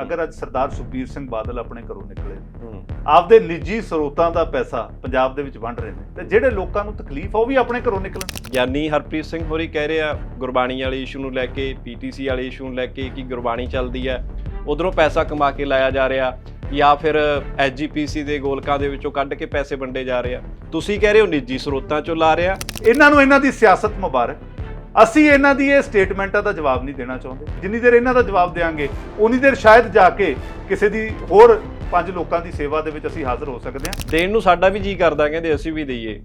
ਅਗਰ ਅੱਜ ਸਰਦਾਰ ਸੁਖਬੀਰ ਸਿੰਘ ਬਾਦਲ ਆਪਣੇ ਘਰੋਂ ਨਿਕਲੇ ਆਪਦੇ ਨਿੱਜੀ ਸਰੋਤਾਂ ਦਾ ਪੈਸਾ ਪੰਜਾਬ ਦੇ ਵਿੱਚ ਵੰਡ ਰਹੇ ਨੇ ਤੇ ਜਿਹੜੇ ਲੋਕਾਂ ਨੂੰ ਤਕਲੀਫ ਆ ਉਹ ਵੀ ਆਪਣੇ ਘਰੋਂ ਨਿਕਲਣ। ਗਿਆਨੀ ਹਰਪ੍ਰੀਤ ਸਿੰਘ ਹੋਰੀ ਕਹਿ ਰਹੇ ਆ ਗੁਰਬਾਣੀ ਵਾਲੇ ਇਸ਼ੂ ਨੂੰ ਲੈ ਕੇ ਪੀਟੀਸੀ ਵਾਲੇ ਇਸ਼ੂ ਨੂੰ ਲੈ ਕੇ ਕਿ ਗੁਰਬਾਣੀ ਚੱਲਦੀ ਹੈ। ਉਧਰੋਂ ਪੈਸਾ ਕਮਾ ਕੇ ਲਾਇਆ ਜਾ ਰਿਹਾ ਜਾਂ ਫਿਰ ਐਸਜੀਪੀਸੀ ਦੇ ਗੋਲਕਾਂ ਦੇ ਵਿੱਚੋਂ ਕੱਢ ਕੇ ਪੈਸੇ ਵੰਡੇ ਜਾ ਰਹੇ ਆ। ਤੁਸੀਂ ਕਹਿ ਰਹੇ ਹੋ ਨਿੱਜੀ ਸਰੋਤਾਂ ਚੋਂ ਲਾ ਰਿਹਾ। ਇਹਨਾਂ ਨੂੰ ਇਹਨਾਂ ਦੀ ਸਿਆਸਤ ਮੁਬਾਰਕ। ਅਸੀਂ ਇਹਨਾਂ ਦੀ ਇਹ ਸਟੇਟਮੈਂਟਾਂ ਦਾ ਜਵਾਬ ਨਹੀਂ ਦੇਣਾ ਚਾਹੁੰਦੇ। ਜਿੰਨੀ ਦੇਰ ਇਹਨਾਂ ਦਾ ਜਵਾਬ ਦੇਾਂਗੇ ਉਨੀ ਦੇਰ ਸ਼ਾਇਦ ਜਾ ਕੇ ਕਿਸੇ ਦੀ ਹੋਰ ਪੰਜ ਲੋਕਾਂ ਦੀ ਸੇਵਾ ਦੇ ਵਿੱਚ ਅਸੀਂ ਹਾਜ਼ਰ ਹੋ ਸਕਦੇ ਹਾਂ। ਦੇਣ ਨੂੰ ਸਾਡਾ ਵੀ ਜੀ ਕਰਦਾ ਕਹਿੰਦੇ ਅਸੀਂ ਵੀ ਦਈਏ।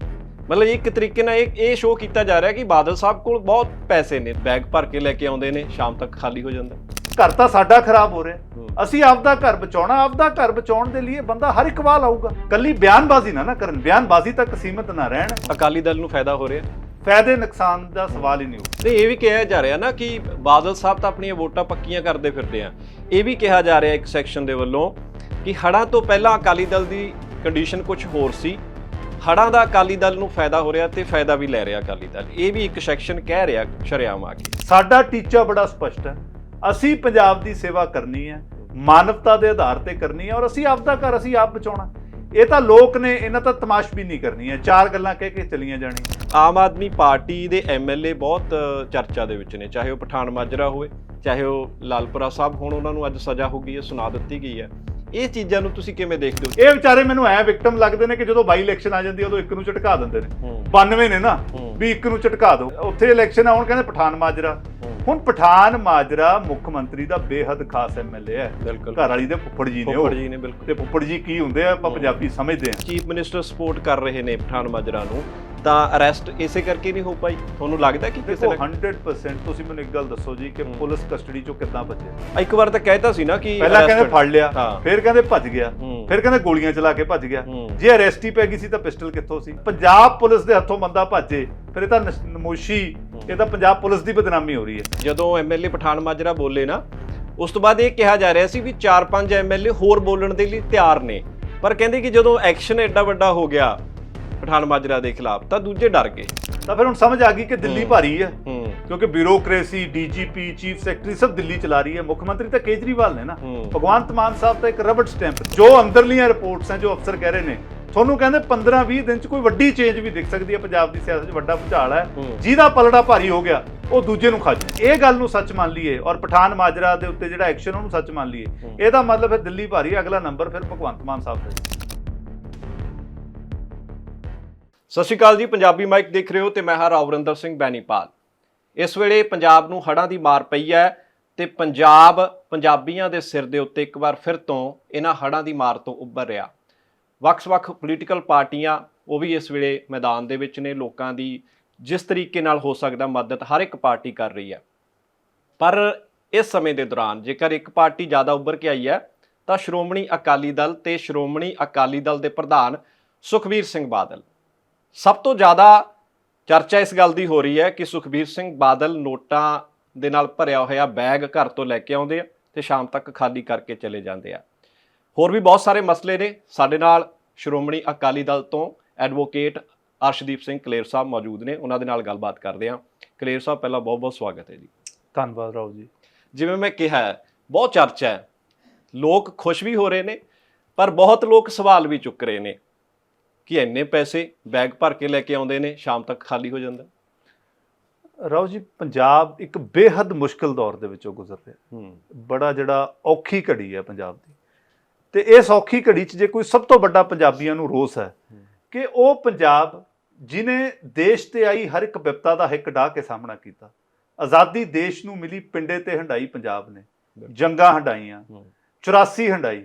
ਮਤਲਬ ਇੱਕ ਤਰੀਕੇ ਨਾਲ ਇਹ ਇਹ ਸ਼ੋਅ ਕੀਤਾ ਜਾ ਰਿਹਾ ਕਿ ਬਾਦਲ ਸਾਹਿਬ ਕੋਲ ਬਹੁਤ ਪੈਸੇ ਨੇ। ਬੈਗ ਭਰ ਕੇ ਲੈ ਕੇ ਆਉਂਦੇ ਨੇ ਸ਼ਾਮ ਤੱਕ ਖਾਲੀ ਹੋ ਜਾਂਦਾ। ਘਰ ਤਾਂ ਸਾਡਾ ਖਰਾਬ ਹੋ ਰਿਹਾ। ਅਸੀਂ ਆਪਦਾ ਘਰ ਬਚਾਉਣਾ ਆਪਦਾ ਘਰ ਬਚਾਉਣ ਦੇ ਲਈ ਬੰਦਾ ਹਰ ਇੱਕ ਵਾਰ ਆਊਗਾ। ਕੱਲੀ ਬਿਆਨਬਾਜ਼ੀ ਨਾ ਨਾ ਕਰਨ। ਬਿਆਨਬਾਜ਼ੀ ਤੱਕ ਸੀਮਿਤ ਨਾ ਰਹਿਣ। ਅਕਾਲੀ ਦਲ ਨੂੰ ਫਾਇਦਾ ਹੋ ਰਿਹਾ। ਫਾਇਦੇ ਨੁਕਸਾਨ ਦਾ ਸਵਾਲ ਹੀ ਨਹੀਂ ਉੱਠਦਾ। ਤੇ ਇਹ ਵੀ ਕਿਹਾ ਜਾ ਰਿਹਾ ਨਾ ਕਿ ਬਾਦਲ ਸਾਹਿਬ ਤਾਂ ਆਪਣੀਆਂ ਵੋਟਾਂ ਪੱਕੀਆਂ ਕਰਦੇ ਫਿਰਦੇ ਆ। ਇਹ ਵੀ ਕਿਹਾ ਜਾ ਰਿਹਾ ਇੱਕ ਸੈਕਸ਼ਨ ਦੇ ਵੱਲੋਂ ਕਿ ਹੜਾਂ ਤੋਂ ਪਹਿਲਾਂ ਅਕਾਲੀ ਦਲ ਦੀ ਕੰਡੀਸ਼ਨ ਕੁਝ ਹੋਰ ਸੀ। ਹੜਾਂ ਦਾ ਅਕਾਲੀ ਦਲ ਨੂੰ ਫਾਇਦਾ ਹੋ ਰਿਹਾ ਤੇ ਫਾਇਦਾ ਵੀ ਲੈ ਰਿਹਾ ਅਕਾਲੀ ਦਲ। ਇਹ ਵੀ ਇੱਕ ਸੈਕਸ਼ਨ ਕਹਿ ਰਿਹਾ ਸ਼ਰਿਆਮ ਆ ਕੇ। ਸਾਡਾ ਟੀਚਾ ਬੜਾ ਸਪਸ਼ਟ ਹੈ। ਅਸੀਂ ਪੰਜਾਬ ਦੀ ਸੇਵਾ ਕਰਨੀ ਹੈ ਮਾਨਵਤਾ ਦੇ ਆਧਾਰ ਤੇ ਕਰਨੀ ਹੈ ਔਰ ਅਸੀਂ ਆਪਦਾ ਘਰ ਅਸੀਂ ਆਪ ਬਚਾਉਣਾ। ਇਹ ਤਾਂ ਲੋਕ ਨੇ, ਇਹਨਾਂ ਤਾਂ ਤਮਾਸ਼ ਵੀ ਨਹੀਂ ਕਰਨੀ ਹੈ। ਚਾਰ ਗੱਲਾਂ ਕਹਿ ਕੇ ਚਲੀਆਂ ਜਾਣੀਆਂ। ਆਮ ਆਦਮੀ ਪਾਰਟੀ ਦੇ ਐਮਐਲਏ ਬਹੁਤ ਚਰਚਾ ਦੇ ਵਿੱਚ ਨੇ, ਚਾਹੇ ਉਹ ਪਠਾਨ ਮਾਜਰਾ ਹੋਵੇ, ਚਾਹੇ ਉਹ ਲਾਲਪੁਰਾ ਸਾਹਿਬ ਹੁਣ, ਉਹਨਾਂ ਨੂੰ ਅੱਜ ਸਜ਼ਾ ਹੋ ਗਈ ਹੈ, ਸੁਣਾ ਦਿੱਤੀ ਗਈ ਹੈ। ਇਹ ਚੀਜ਼ਾਂ ਨੂੰ ਤੁਸੀਂ ਕਿਵੇਂ ਦੇਖਦੇ ਹੋ? ਇਹ ਵਿਚਾਰੇ ਮੈਨੂੰ ਐ ਵਿਕਟਮ ਲੱਗਦੇ ਨੇ ਕਿ ਜਦੋਂ ਬਾਈ ਇਲੈਕਸ਼ਨ ਆ ਜਾਂਦੀ ਹੈ ਉਦੋਂ ਇੱਕ ਨੂੰ ਝਟਕਾ ਦਿੰਦੇ ਨੇ। ਹੂੰ। 92 ਨੇ ਨਾ। ਵੀ ਇੱਕ ਨੂੰ ਝਟਕਾ ਦਿਓ। ਉੱਥੇ ਇਲੈਕਸ਼ਨ ਆਉਣ ਕਹਿੰਦੇ ਪਠਾਨ ਮਾਜਰਾ। ਹੁਣ ਪਠਾਨ ਮਾਜਰਾ ਮੁੱਖ ਮੰਤਰੀ ਦਾ ਬੇਹੱਦ ਖਾਸ ਐਮਐਲਏ ਹੈ। ਬਿਲਕੁਲ। ਘਰ ਵਾਲੀ ਦੇ ਫੁੱਫੜ ਜੀ ਨੇ ਉਹ। ਫੁੱਫੜ ਜੀ ਨੇ ਬਿਲਕੁਲ। ਤੇ ਫੁੱਫੜ ਜੀ ਕੀ ਹੁੰਦੇ ਆ ਆਪਾਂ। ਪੰਜਾਬੀ ਸਮਝਦੇ ਆ। ਚੀਫ ਮਿਨਿਸਟਰ ਸਪੋਰਟ ਕਰ ਰਹੇ ਨੇ ਪਠਾਨ ਮਾਜਰਾ ਨੂੰ। ਤਾਂ ਅਰੈਸਟ ਇਸੇ ਕਰਕੇ ਨਹੀਂ ਹੋ ਪਾਈ ਤੁਹਾਨੂੰ ਲੱਗਦਾ ਕਿ ਕਿਸੇ ਦੇਖੋ ਨੇ 100% ਤੁਸੀਂ ਮੈਨੂੰ ਇੱਕ ਗੱਲ ਦੱਸੋ ਜੀ ਕਿ। ਪੁਲਿਸ ਕਸਟਡੀ ਚੋਂ ਕਿੱਦਾਂ ਬਚੇ ਇੱਕ ਵਾਰ ਤਾਂ ਕਹਿਤਾ ਸੀ ਨਾ ਕਿ ਪਹਿਲਾਂ ਕਹਿੰਦੇ ਫੜ ਲਿਆ ਹਾਂ। ਫਿਰ ਕਹਿੰਦੇ ਭੱਜ ਗਿਆ ਹੂੰ। ਫਿਰ ਕਹਿੰਦੇ ਗੋਲੀਆਂ ਚਲਾ ਕੇ ਭੱਜ ਗਿਆ ਹੂੰ। ਜੇ ਅਰੈਸਟ ਹੀ ਪੈ ਗਈ ਸੀ ਤਾਂ ਪਿਸਟਲ ਕਿੱਥੋਂ ਸੀ ਪੰਜਾਬ ਪੁਲਿਸ ਦੇ ਹੱਥੋਂ ਬੰਦਾ ਭੱਜੇ ਫਿਰ ਇਹ ਤਾਂ ਨਸ਼- ਨਮੋਸ਼ੀ ਇਹ ਤਾਂ ਪੰਜਾਬ ਪੁਲਿਸ ਦੀ ਬਦਨਾਮੀ ਹੋ ਰਹੀ ਹੈ ਜਦੋਂ ਐਮਐਲਏ ਪਠਾਨ ਮਾਜਰਾ ਬੋਲੇ ਨਾ ਉਸ ਤੋਂ ਬਾਅਦ ਇਹ ਕਿਹਾ ਜਾ ਰਿਹਾ ਸੀ ਵੀ 4-5 ਐਮਐਲਏ ਹੋਰ ਬੋਲਣ ਦੇ ਲਈ ਤਿਆਰ ਨੇ ਪਰ ਕਹਿੰਦੇ ਕਿ ਜਦੋਂ ਐਕਸ਼ਨ ਐਡਾ ਵੱਡਾ ਹੋ ਗਿਆ ਪਠਾਨ ਮਾਜਰਾ ਦੇ ਖਿਲਾਫ ਤਾਂ ਦੂਜੇ ਡਰ ਗਏ। ਤਾਂ ਫਿਰ ਹੁਣ ਸਮਝ ਆ ਗਈ ਕਿ ਦਿੱਲੀ ਹੂੰ। ਭਾਰੀ ਹੈ ਹੂੰ। ਕਿਉਂਕਿ ਬਿਊਰੋਕ੍ਰੇਸੀ ਡੀਜੀਪੀ ਚੀਫ ਸੈਕਟਰੀ ਸਭ ਦਿੱਲੀ ਚਲਾ ਰਹੀ ਹੈ। ਮੁੱਖ ਮੰਤਰੀ ਤਾਂ ਕੇਜਰੀਵਾਲ ਨੇ ਨਾ। ਹੂੰ। ਭਗਵੰਤ ਮਾਨ ਸਾਹਿਬ ਤਾਂ ਇੱਕ ਰਬੜ ਸਟੈਂਪ ਜੋ ਅੰਦਰਲੀਆਂ ਰਿਪੋਰਟਸ ਹੈ ਜੋ ਅਫਸਰ ਕਹਿ ਰਹੇ ਨੇ। ਤੁਹਾਨੂੰ ਕਹਿੰਦੇ 15-20 ਦਿਨ ਚ ਕੋਈ ਵੱਡੀ ਚੇਂਜ ਵੀ ਦਿਖ ਸਕਦੀ ਹੈ। ਪੰਜਾਬ ਦੀ ਸਿਆਸਤ 'ਚ ਵੱਡਾ ਭੁਚਾਲ ਹੈ। ਹੂੰ। ਜਿਹਦਾ ਪਲੜਾ ਭਾਰੀ ਹੋ ਗਿਆ ਉਹ ਦੂਜੇ ਨੂੰ ਖੱਜ ਇਹ ਗੱਲ ਨੂੰ ਸੱਚ ਮੰਨ ਲਈਏ ਔਰ ਪਠਾਨ ਮਾਜਰਾ ਦੇ ਉੱਤੇ ਜਿਹੜਾ ਐਕਸ਼ਨ ਉਹਨੂੰ ਸੱਚ ਮੰਨ ਲਈਏ। ਹੂੰ। ਇਹਦਾ ਮਤਲਬ ਫਿਰ ਦਿੱਲੀ ਭਾਰੀ ਹੈ, ਅਗਲਾ ਨੰਬਰ ਫਿਰ ਭਗਵੰਤ ਮਾਨ ਸਾਹਿਬ ਦਾ ਸਤਿ ਸ਼੍ਰੀ ਅਕਾਲ ਜੀ, ਪੰਜਾਬੀ ਮਾਈਕ ਦੇਖ ਰਹੇ ਹੋ ਤੇ ਮੈਂ ਹਾਂ ਰਾਵਰਿੰਦਰ ਸਿੰਘ ਬੈਨੀਪਾਲ। ਇਸ ਵੇਲੇ ਪੰਜਾਬ ਨੂੰ ਹੜ੍ਹਾਂ ਦੀ ਮਾਰ ਪਈ ਹੈ ਤੇ ਪੰਜਾਬ ਪੰਜਾਬੀਆਂ ਦੇ ਸਿਰ ਦੇ ਉੱਤੇ ਇੱਕ ਵਾਰ ਫਿਰ ਤੋਂ ਇਹਨਾਂ ਹੜ੍ਹਾਂ ਦੀ ਮਾਰ ਤੋਂ ਉੱਭਰ ਰਿਹਾ। ਵੱਖ-ਵੱਖ ਪੋਲੀਟੀਕਲ ਪਾਰਟੀਆਂ ਉਹ ਵੀ ਇਸ ਵੇਲੇ ਮੈਦਾਨ ਦੇ ਵਿੱਚ ਨੇ, ਲੋਕਾਂ ਦੀ ਜਿਸ ਤਰੀਕੇ ਨਾਲ ਹੋ ਸਕਦਾ ਮਦਦ ਹਰ ਇੱਕ ਪਾਰਟੀ ਕਰ ਰਹੀ ਹੈ। ਪਰ ਇਸ ਸਮੇਂ ਦੇ ਦੌਰਾਨ ਜੇਕਰ ਇੱਕ ਪਾਰਟੀ ਜ਼ਿਆਦਾ ਉੱਭਰ ਕੇ ਆਈ ਹੈ, ਤਾਂ ਸ਼੍ਰੋਮਣੀ ਅਕਾਲੀ ਦਲ ਤੇ ਸ਼੍ਰੋਮਣੀ ਅਕਾਲੀ ਦਲ ਦੇ ਪ੍ਰਧਾਨ ਸੁਖਬੀਰ ਸਿੰਘ ਬਾਦਲ। ਸਭ ਤੋਂ ਜ਼ਿਆਦਾ ਚਰਚਾ ਇਸ ਗੱਲ ਦੀ ਹੋ ਰਹੀ ਹੈ ਕਿ ਸੁਖਬੀਰ ਸਿੰਘ ਬਾਦਲ ਨੋਟਾਂ ਦੇ ਨਾਲ ਭਰਿਆ ਹੋਇਆ ਬੈਗ ਘਰ ਤੋਂ ਲੈ ਕੇ ਆਉਂਦੇ ਆ ਤੇ ਸ਼ਾਮ ਤੱਕ ਖਾਲੀ ਕਰਕੇ ਚਲੇ ਜਾਂਦੇ ਆ। ਹੋਰ ਵੀ ਬਹੁਤ ਸਾਰੇ ਮਸਲੇ ਨੇ। ਸਾਡੇ ਨਾਲ ਸ਼੍ਰੋਮਣੀ ਅਕਾਲੀ ਦਲ ਤੋਂ ਐਡਵੋਕੇਟ ਅਰਸ਼ਦੀਪ ਸਿੰਘ ਕਲੇਰ ਸਾਹਿਬ ਮੌਜੂਦ ਨੇ। ਉਹਨਾਂ ਦੇ ਨਾਲ ਗੱਲਬਾਤ ਕਰਦੇ ਹਾਂ। ਕਲੇਰ ਸਾਹਿਬ ਪਹਿਲਾਂ ਬਹੁਤ ਬਹੁਤ ਸਵਾਗਤ ਹੈ ਜੀ। ਧੰਨਵਾਦ ਰਾਓ ਜੀ। ਜਿਵੇਂ ਮੈਂ ਕਿਹਾ ਬਹੁਤ ਚਰਚਾ ਹੈ। ਲੋਕ ਖੁਸ਼ ਵੀ ਹੋ ਰਹੇ ਨੇ ਪਰ ਬਹੁਤ ਲੋਕ ਸਵਾਲ ਵੀ ਚੁੱਕ ਰਹੇ ਨੇ। ਕਿ ਇੰਨੇ ਪੈਸੇ ਬੈਗ ਭਰ ਕੇ ਲੈ ਕੇ ਆਉਂਦੇ ਨੇ ਸ਼ਾਮ ਤੱਕ ਖਾਲੀ ਹੋ ਜਾਂਦਾ। ਰਾਓ ਜੀ ਪੰਜਾਬ ਇੱਕ ਬੇਹੱਦ ਮੁਸ਼ਕਲ ਦੌਰ ਦੇ ਵਿੱਚੋਂ ਗੁਜ਼ਰ ਰਿਹਾ। ਬੜਾ ਜਿਹੜਾ ਔਖੀ ਘੜੀ ਹੈ ਪੰਜਾਬ ਦੀ। ਤੇ ਇਸ ਔਖੀ ਘੜੀ 'ਚ ਜੇ ਕੋਈ ਸਭ ਤੋਂ ਵੱਡਾ ਪੰਜਾਬੀਆਂ ਨੂੰ ਰੋਸ ਹੈ ਕਿ ਉਹ ਪੰਜਾਬ ਜਿਨੇ ਦੇਸ਼ ਤੇ ਆਈ ਹਰ ਇੱਕ ਵਿਪਤਾ ਦਾ ਹਿੱਕ ਢਾ ਕੇ ਸਾਹਮਣਾ ਕੀਤਾ ਆਜ਼ਾਦੀ ਦੇਸ਼ ਨੂੰ ਮਿਲੀ ਪਿੰਡੇ ਤੇ ਹੰਡਾਈ ਪੰਜਾਬ ਨੇ ਜੰਗਾਂ ਹੰਡਾਈਆਂ ਹੂੰ। 84 ਹੰਡਾਈ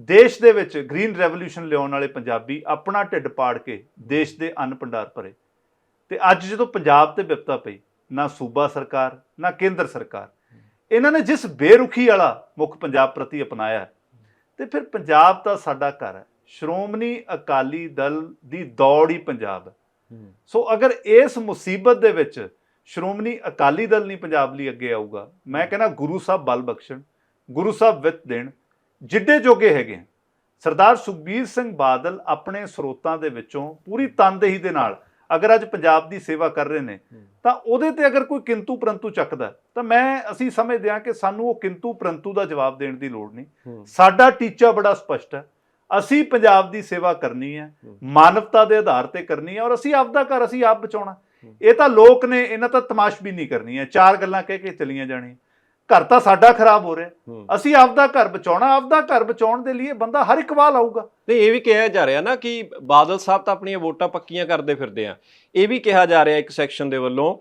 ਦੇਸ਼ ਦੇ ਵਿੱਚ ਗ੍ਰੀਨ ਰੈਵੋਲੂਸ਼ਨ ਲਿਆਉਣ ਵਾਲੇ ਪੰਜਾਬੀ ਆਪਣਾ ਢਿੱਡ ਪਾੜ ਕੇ ਦੇਸ਼ ਦੇ ਅੰਨ ਭੰਡਾਰ ਭਰੇ। ਤੇ ਅੱਜ ਜਦੋਂ ਪੰਜਾਬ ਤੇ ਵਿਪਤਾ ਪਈ ਨਾ ਸੂਬਾ ਸਰਕਾਰ ਨਾ ਕੇਂਦਰ ਸਰਕਾਰ ਇਹਨਾਂ ਨੇ ਜਿਸ ਬੇਰੁਖੀ ਵਾਲਾ ਮੁੱਖ ਪੰਜਾਬ ਪ੍ਰਤੀ ਅਪਣਾਇਆ ਹੈ, ਤੇ ਫਿਰ ਪੰਜਾਬ ਤਾਂ ਸਾਡਾ ਘਰ ਹੈ। ਸ਼੍ਰੋਮਣੀ ਅਕਾਲੀ ਦਲ ਦੀ ਦੌੜ ਹੀ ਪੰਜਾਬ ਹੈ। ਸੋ ਅਗਰ ਇਸ ਮੁਸੀਬਤ ਦੇ ਵਿੱਚ ਸ਼੍ਰੋਮਣੀ ਅਕਾਲੀ ਦਲ ਨਹੀਂ ਪੰਜਾਬ ਲਈ ਅੱਗੇ ਆਊਗਾ ਮੈਂ ਕਹਿੰਦਾ ਗੁਰੂ ਸਾਹਿਬ ਬਲ ਬਖਸ਼ਣ ਗੁਰੂ ਸਾਹਿਬ ਵਿੱਤ ਦੇਣ ਜਿੱਡੇ ਜੋਗੇ ਹੈਗੇ। ਸਰਦਾਰ ਸੁਖਬੀਰ ਸਿੰਘ ਬਾਦਲ ਆਪਣੇ ਸਰੋਤਾਂ ਦੇ ਵਿੱਚੋਂ ਪੂਰੀ ਤਨਦੇਹੀ ਦੇ ਨਾਲ ਅਗਰ ਅੱਜ ਪੰਜਾਬ ਦੀ ਸੇਵਾ ਕਰ ਰਹੇ ਨੇ। ਤਾਂ ਉਹਦੇ ਤੇ ਅਗਰ ਕੋਈ ਕਿੰਤੂ ਪਰੰਤੂ ਚੱਕਦਾ ਤਾਂ ਮੈਂ ਅਸੀਂ ਸਮਝਦੇ ਹਾਂ ਕਿ ਸਾਨੂੰ ਉਹ ਕਿੰਤੂ ਪਰੰਤੂ ਦਾ ਜਵਾਬ ਦੇਣ ਦੀ ਲੋੜ ਨਹੀਂ ਸਾਡਾ ਟੀਚਾ ਬੜਾ ਸਪਸ਼ਟ ਹੈ ਅਸੀਂ ਪੰਜਾਬ ਦੀ ਸੇਵਾ ਕਰਨੀ ਹੈ। ਮਾਨਵਤਾ ਦੇ ਆਧਾਰ ਤੇ ਕਰਨੀ ਹੈ ਔਰ ਅਸੀਂ ਆਪਦਾ ਘਰ ਅਸੀਂ ਆਪ ਬਚਾਉਣਾ। ਇਹ ਤਾਂ ਲੋਕ ਨੇ ਇਹਨਾਂ ਤਾਂ ਤਮਾਸ਼ਬੀਨੀ ਕਰਨੀ ਹੈ ਚਾਰ ਗੱਲਾਂ ਕਹਿ ਕੇ ਚਲੀਆਂ ਜਾਣੀਆਂ ਘਰ ਤਾਂ ਸਾਡਾ ਖਰਾਬ ਹੋ ਰਿਹਾ। ਅਸੀਂ ਆਪਦਾ ਘਰ ਬਚਾਉਣਾ ਆਪਦਾ ਘਰ ਬਚਾਉਣ ਦੇ ਲਈ ਬੰਦਾ ਹਰ ਇੱਕ ਵਾਰ ਆਊਗਾ। ਨਹੀਂ ਇਹ ਵੀ ਕਿਹਾ ਜਾ ਰਿਹਾ ਨਾ ਕਿ ਬਾਦਲ ਸਾਹਿਬ ਤਾਂ ਆਪਣੀਆਂ ਵੋਟਾਂ ਪੱਕੀਆਂ ਕਰਦੇ ਫਿਰਦੇ ਆ। ਇਹ ਵੀ ਕਿਹਾ ਜਾ ਰਿਹਾ ਇੱਕ ਸੈਕਸ਼ਨ ਦੇ ਵੱਲੋਂ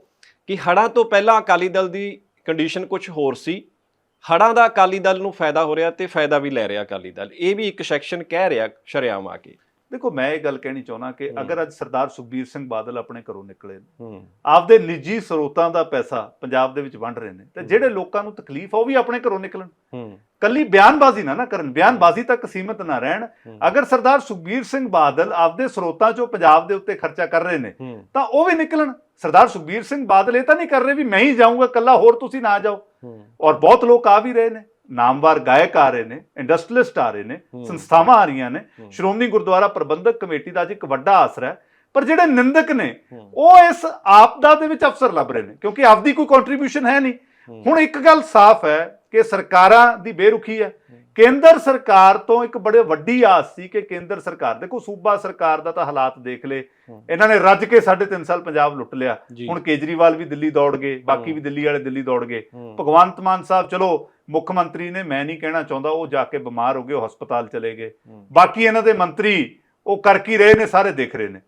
ਕਿ ਹੜਾਂ ਤੋਂ ਪਹਿਲਾਂ ਅਕਾਲੀ ਦਲ ਦੀ ਕੰਡੀਸ਼ਨ ਕੁਝ ਹੋਰ ਸੀ। ਹੜਾਂ ਦਾ ਅਕਾਲੀ ਦਲ ਨੂੰ ਫਾਇਦਾ ਹੋ ਰਿਹਾ ਤੇ ਫਾਇਦਾ ਵੀ ਲੈ ਰਿਹਾ ਅਕਾਲੀ ਦਲ। ਇਹ ਵੀ ਇੱਕ ਸੈਕਸ਼ਨ ਕਹਿ ਰਿਹਾ ਸ਼ਰਿਆਮ ਆ ਕੇ। ਦੇਖੋ ਮੈਂ ਇਹ ਗੱਲ ਕਹਿਣੀ ਚਾਹੁੰਦਾ ਕਿ। ਅਗਰ ਅੱਜ ਸਰਦਾਰ ਸੁਖਬੀਰ ਸਿੰਘ ਬਾਦਲ ਆਪਣੇ ਘਰੋਂ ਨਿਕਲੇ ਨੇ, ਆਪਦੇ ਨਿੱਜੀ ਸਰੋਤਾਂ ਦਾ ਪੈਸਾ ਪੰਜਾਬ ਦੇ ਵਿੱਚ ਵੰਡ ਰਹੇ ਨੇ ਤੇ। ਜਿਹੜੇ ਲੋਕਾਂ ਨੂੰ ਤਕਲੀਫ ਆ ਉਹ ਵੀ ਆਪਣੇ ਘਰੋਂ ਨਿਕਲਣ। ਕੱਲੀ ਬਿਆਨਬਾਜ਼ੀ ਨਾ ਨਾ ਕਰਨ ਬਿਆਨਬਾਜ਼ੀ ਤੱਕ ਸੀਮਤ ਨਾ ਰਹਿਣ। ਅਗਰ ਸਰਦਾਰ ਸੁਖਬੀਰ ਸਿੰਘ ਬਾਦਲ ਆਪਦੇ ਸਰੋਤਾਂ ਚੋਂ ਪੰਜਾਬ ਦੇ ਉੱਤੇ ਖਰਚਾ ਕਰ ਰਹੇ ਨੇ ਤਾਂ ਉਹ ਵੀ ਨਿਕਲਣ। ਸਰਦਾਰ ਸੁਖਬੀਰ ਸਿੰਘ ਬਾਦਲ ਇਹ ਤਾਂ ਨਹੀਂ ਕਰ ਰਹੇ ਵੀ ਮੈਂ ਹੀ ਜਾਊਂਗਾ ਕੱਲਾ ਹੋਰ ਤੁਸੀਂ ਨਾ ਜਾਓ। ਔਰ ਬਹੁਤ ਲੋਕ ਆ ਵੀ ਰਹੇ ਨੇ। ਨਾਮਵਾਰ ਗਾਇਕ ਆ ਰਹੇ ਨੇ ਇੰਡਸਟਰੀਲਿਸਟ ਆ ਰਹੇ ਨੇ। ਸੰਸਥਾਵਾਂ ਆ ਰਹੀਆਂ ਨੇ। ਸ਼੍ਰੋਮਣੀ ਗੁਰਦੁਆਰਾ ਪ੍ਰਬੰਧਕ ਕਮੇਟੀ ਦਾ ਅੱਜ ਇੱਕ ਵੱਡਾ ਆਸਰਾ ਹੈ ਪਰ ਜਿਹੜੇ ਨਿੰਦਕ ਨੇ ਉਹ ਇਸ ਆਪਦਾ ਦੇ ਵਿੱਚ ਅਫਸਰ ਲੱਭ ਰਹੇ ਨੇ ਕਿਉਂਕਿ ਆਪਦੀ ਕੋਈ ਕੰਟਰੀਬਿਊਸ਼ਨ ਹੈ ਨਹੀਂ। ਹੁਣ ਇੱਕ ਗੱਲ ਸਾਫ਼ ਹੈ ਕਿ ਸਰਕਾਰਾਂ ਦੀ ਬੇਰੁਖੀ ਹੈ। ਕੇਂਦਰ ਸਰਕਾਰ ਤੋਂ ਇੱਕ ਬੜੇ ਵੱਡੀ ਆਸ ਸੀ ਕਿ ਕੇਂਦਰ ਸਰਕਾਰ ਦੇਖੋ ਸੂਬਾ ਸਰਕਾਰ ਦਾ ਤਾਂ ਹਾਲਾਤ ਦੇਖ ਲੇ। ਇਹਨਾਂ ਨੇ ਰੱਜ ਕੇ 3.5 ਸਾਲ ਪੰਜਾਬ ਲੁੱਟ ਲਿਆ ਹੁਣ ਕੇਜਰੀਵਾਲ ਵੀ ਦਿੱਲੀ ਦੌੜ ਗਏ ਬਾਕੀ। ਵੀ ਦਿੱਲੀ ਵਾਲੇ ਦਿੱਲੀ ਦੌੜ ਗਏ ਭਗਵੰਤ ਮਾਨ ਸਾਹਿਬ ਚਲੋ ਮੁੱਖ ਮੰਤਰੀ ਨੇ ਮੈਂ ਨਹੀਂ ਕਹਿਣਾ ਚਾਹੁੰਦਾ ਉਹ ਜਾ ਕੇ ਬਿਮਾਰ ਹੋ ਗਏ ਹਸਪਤਾਲ ਚਲੇ ਗਏ। ਬਾਕੀ ਇਹਨਾਂ ਦੇ ਮੰਤਰੀ ਉਹ ਕਰ ਕੀ ਰਹੇ ਨੇ ਸਾਰੇ ਦੇਖ ਰਹੇ ਨੇ।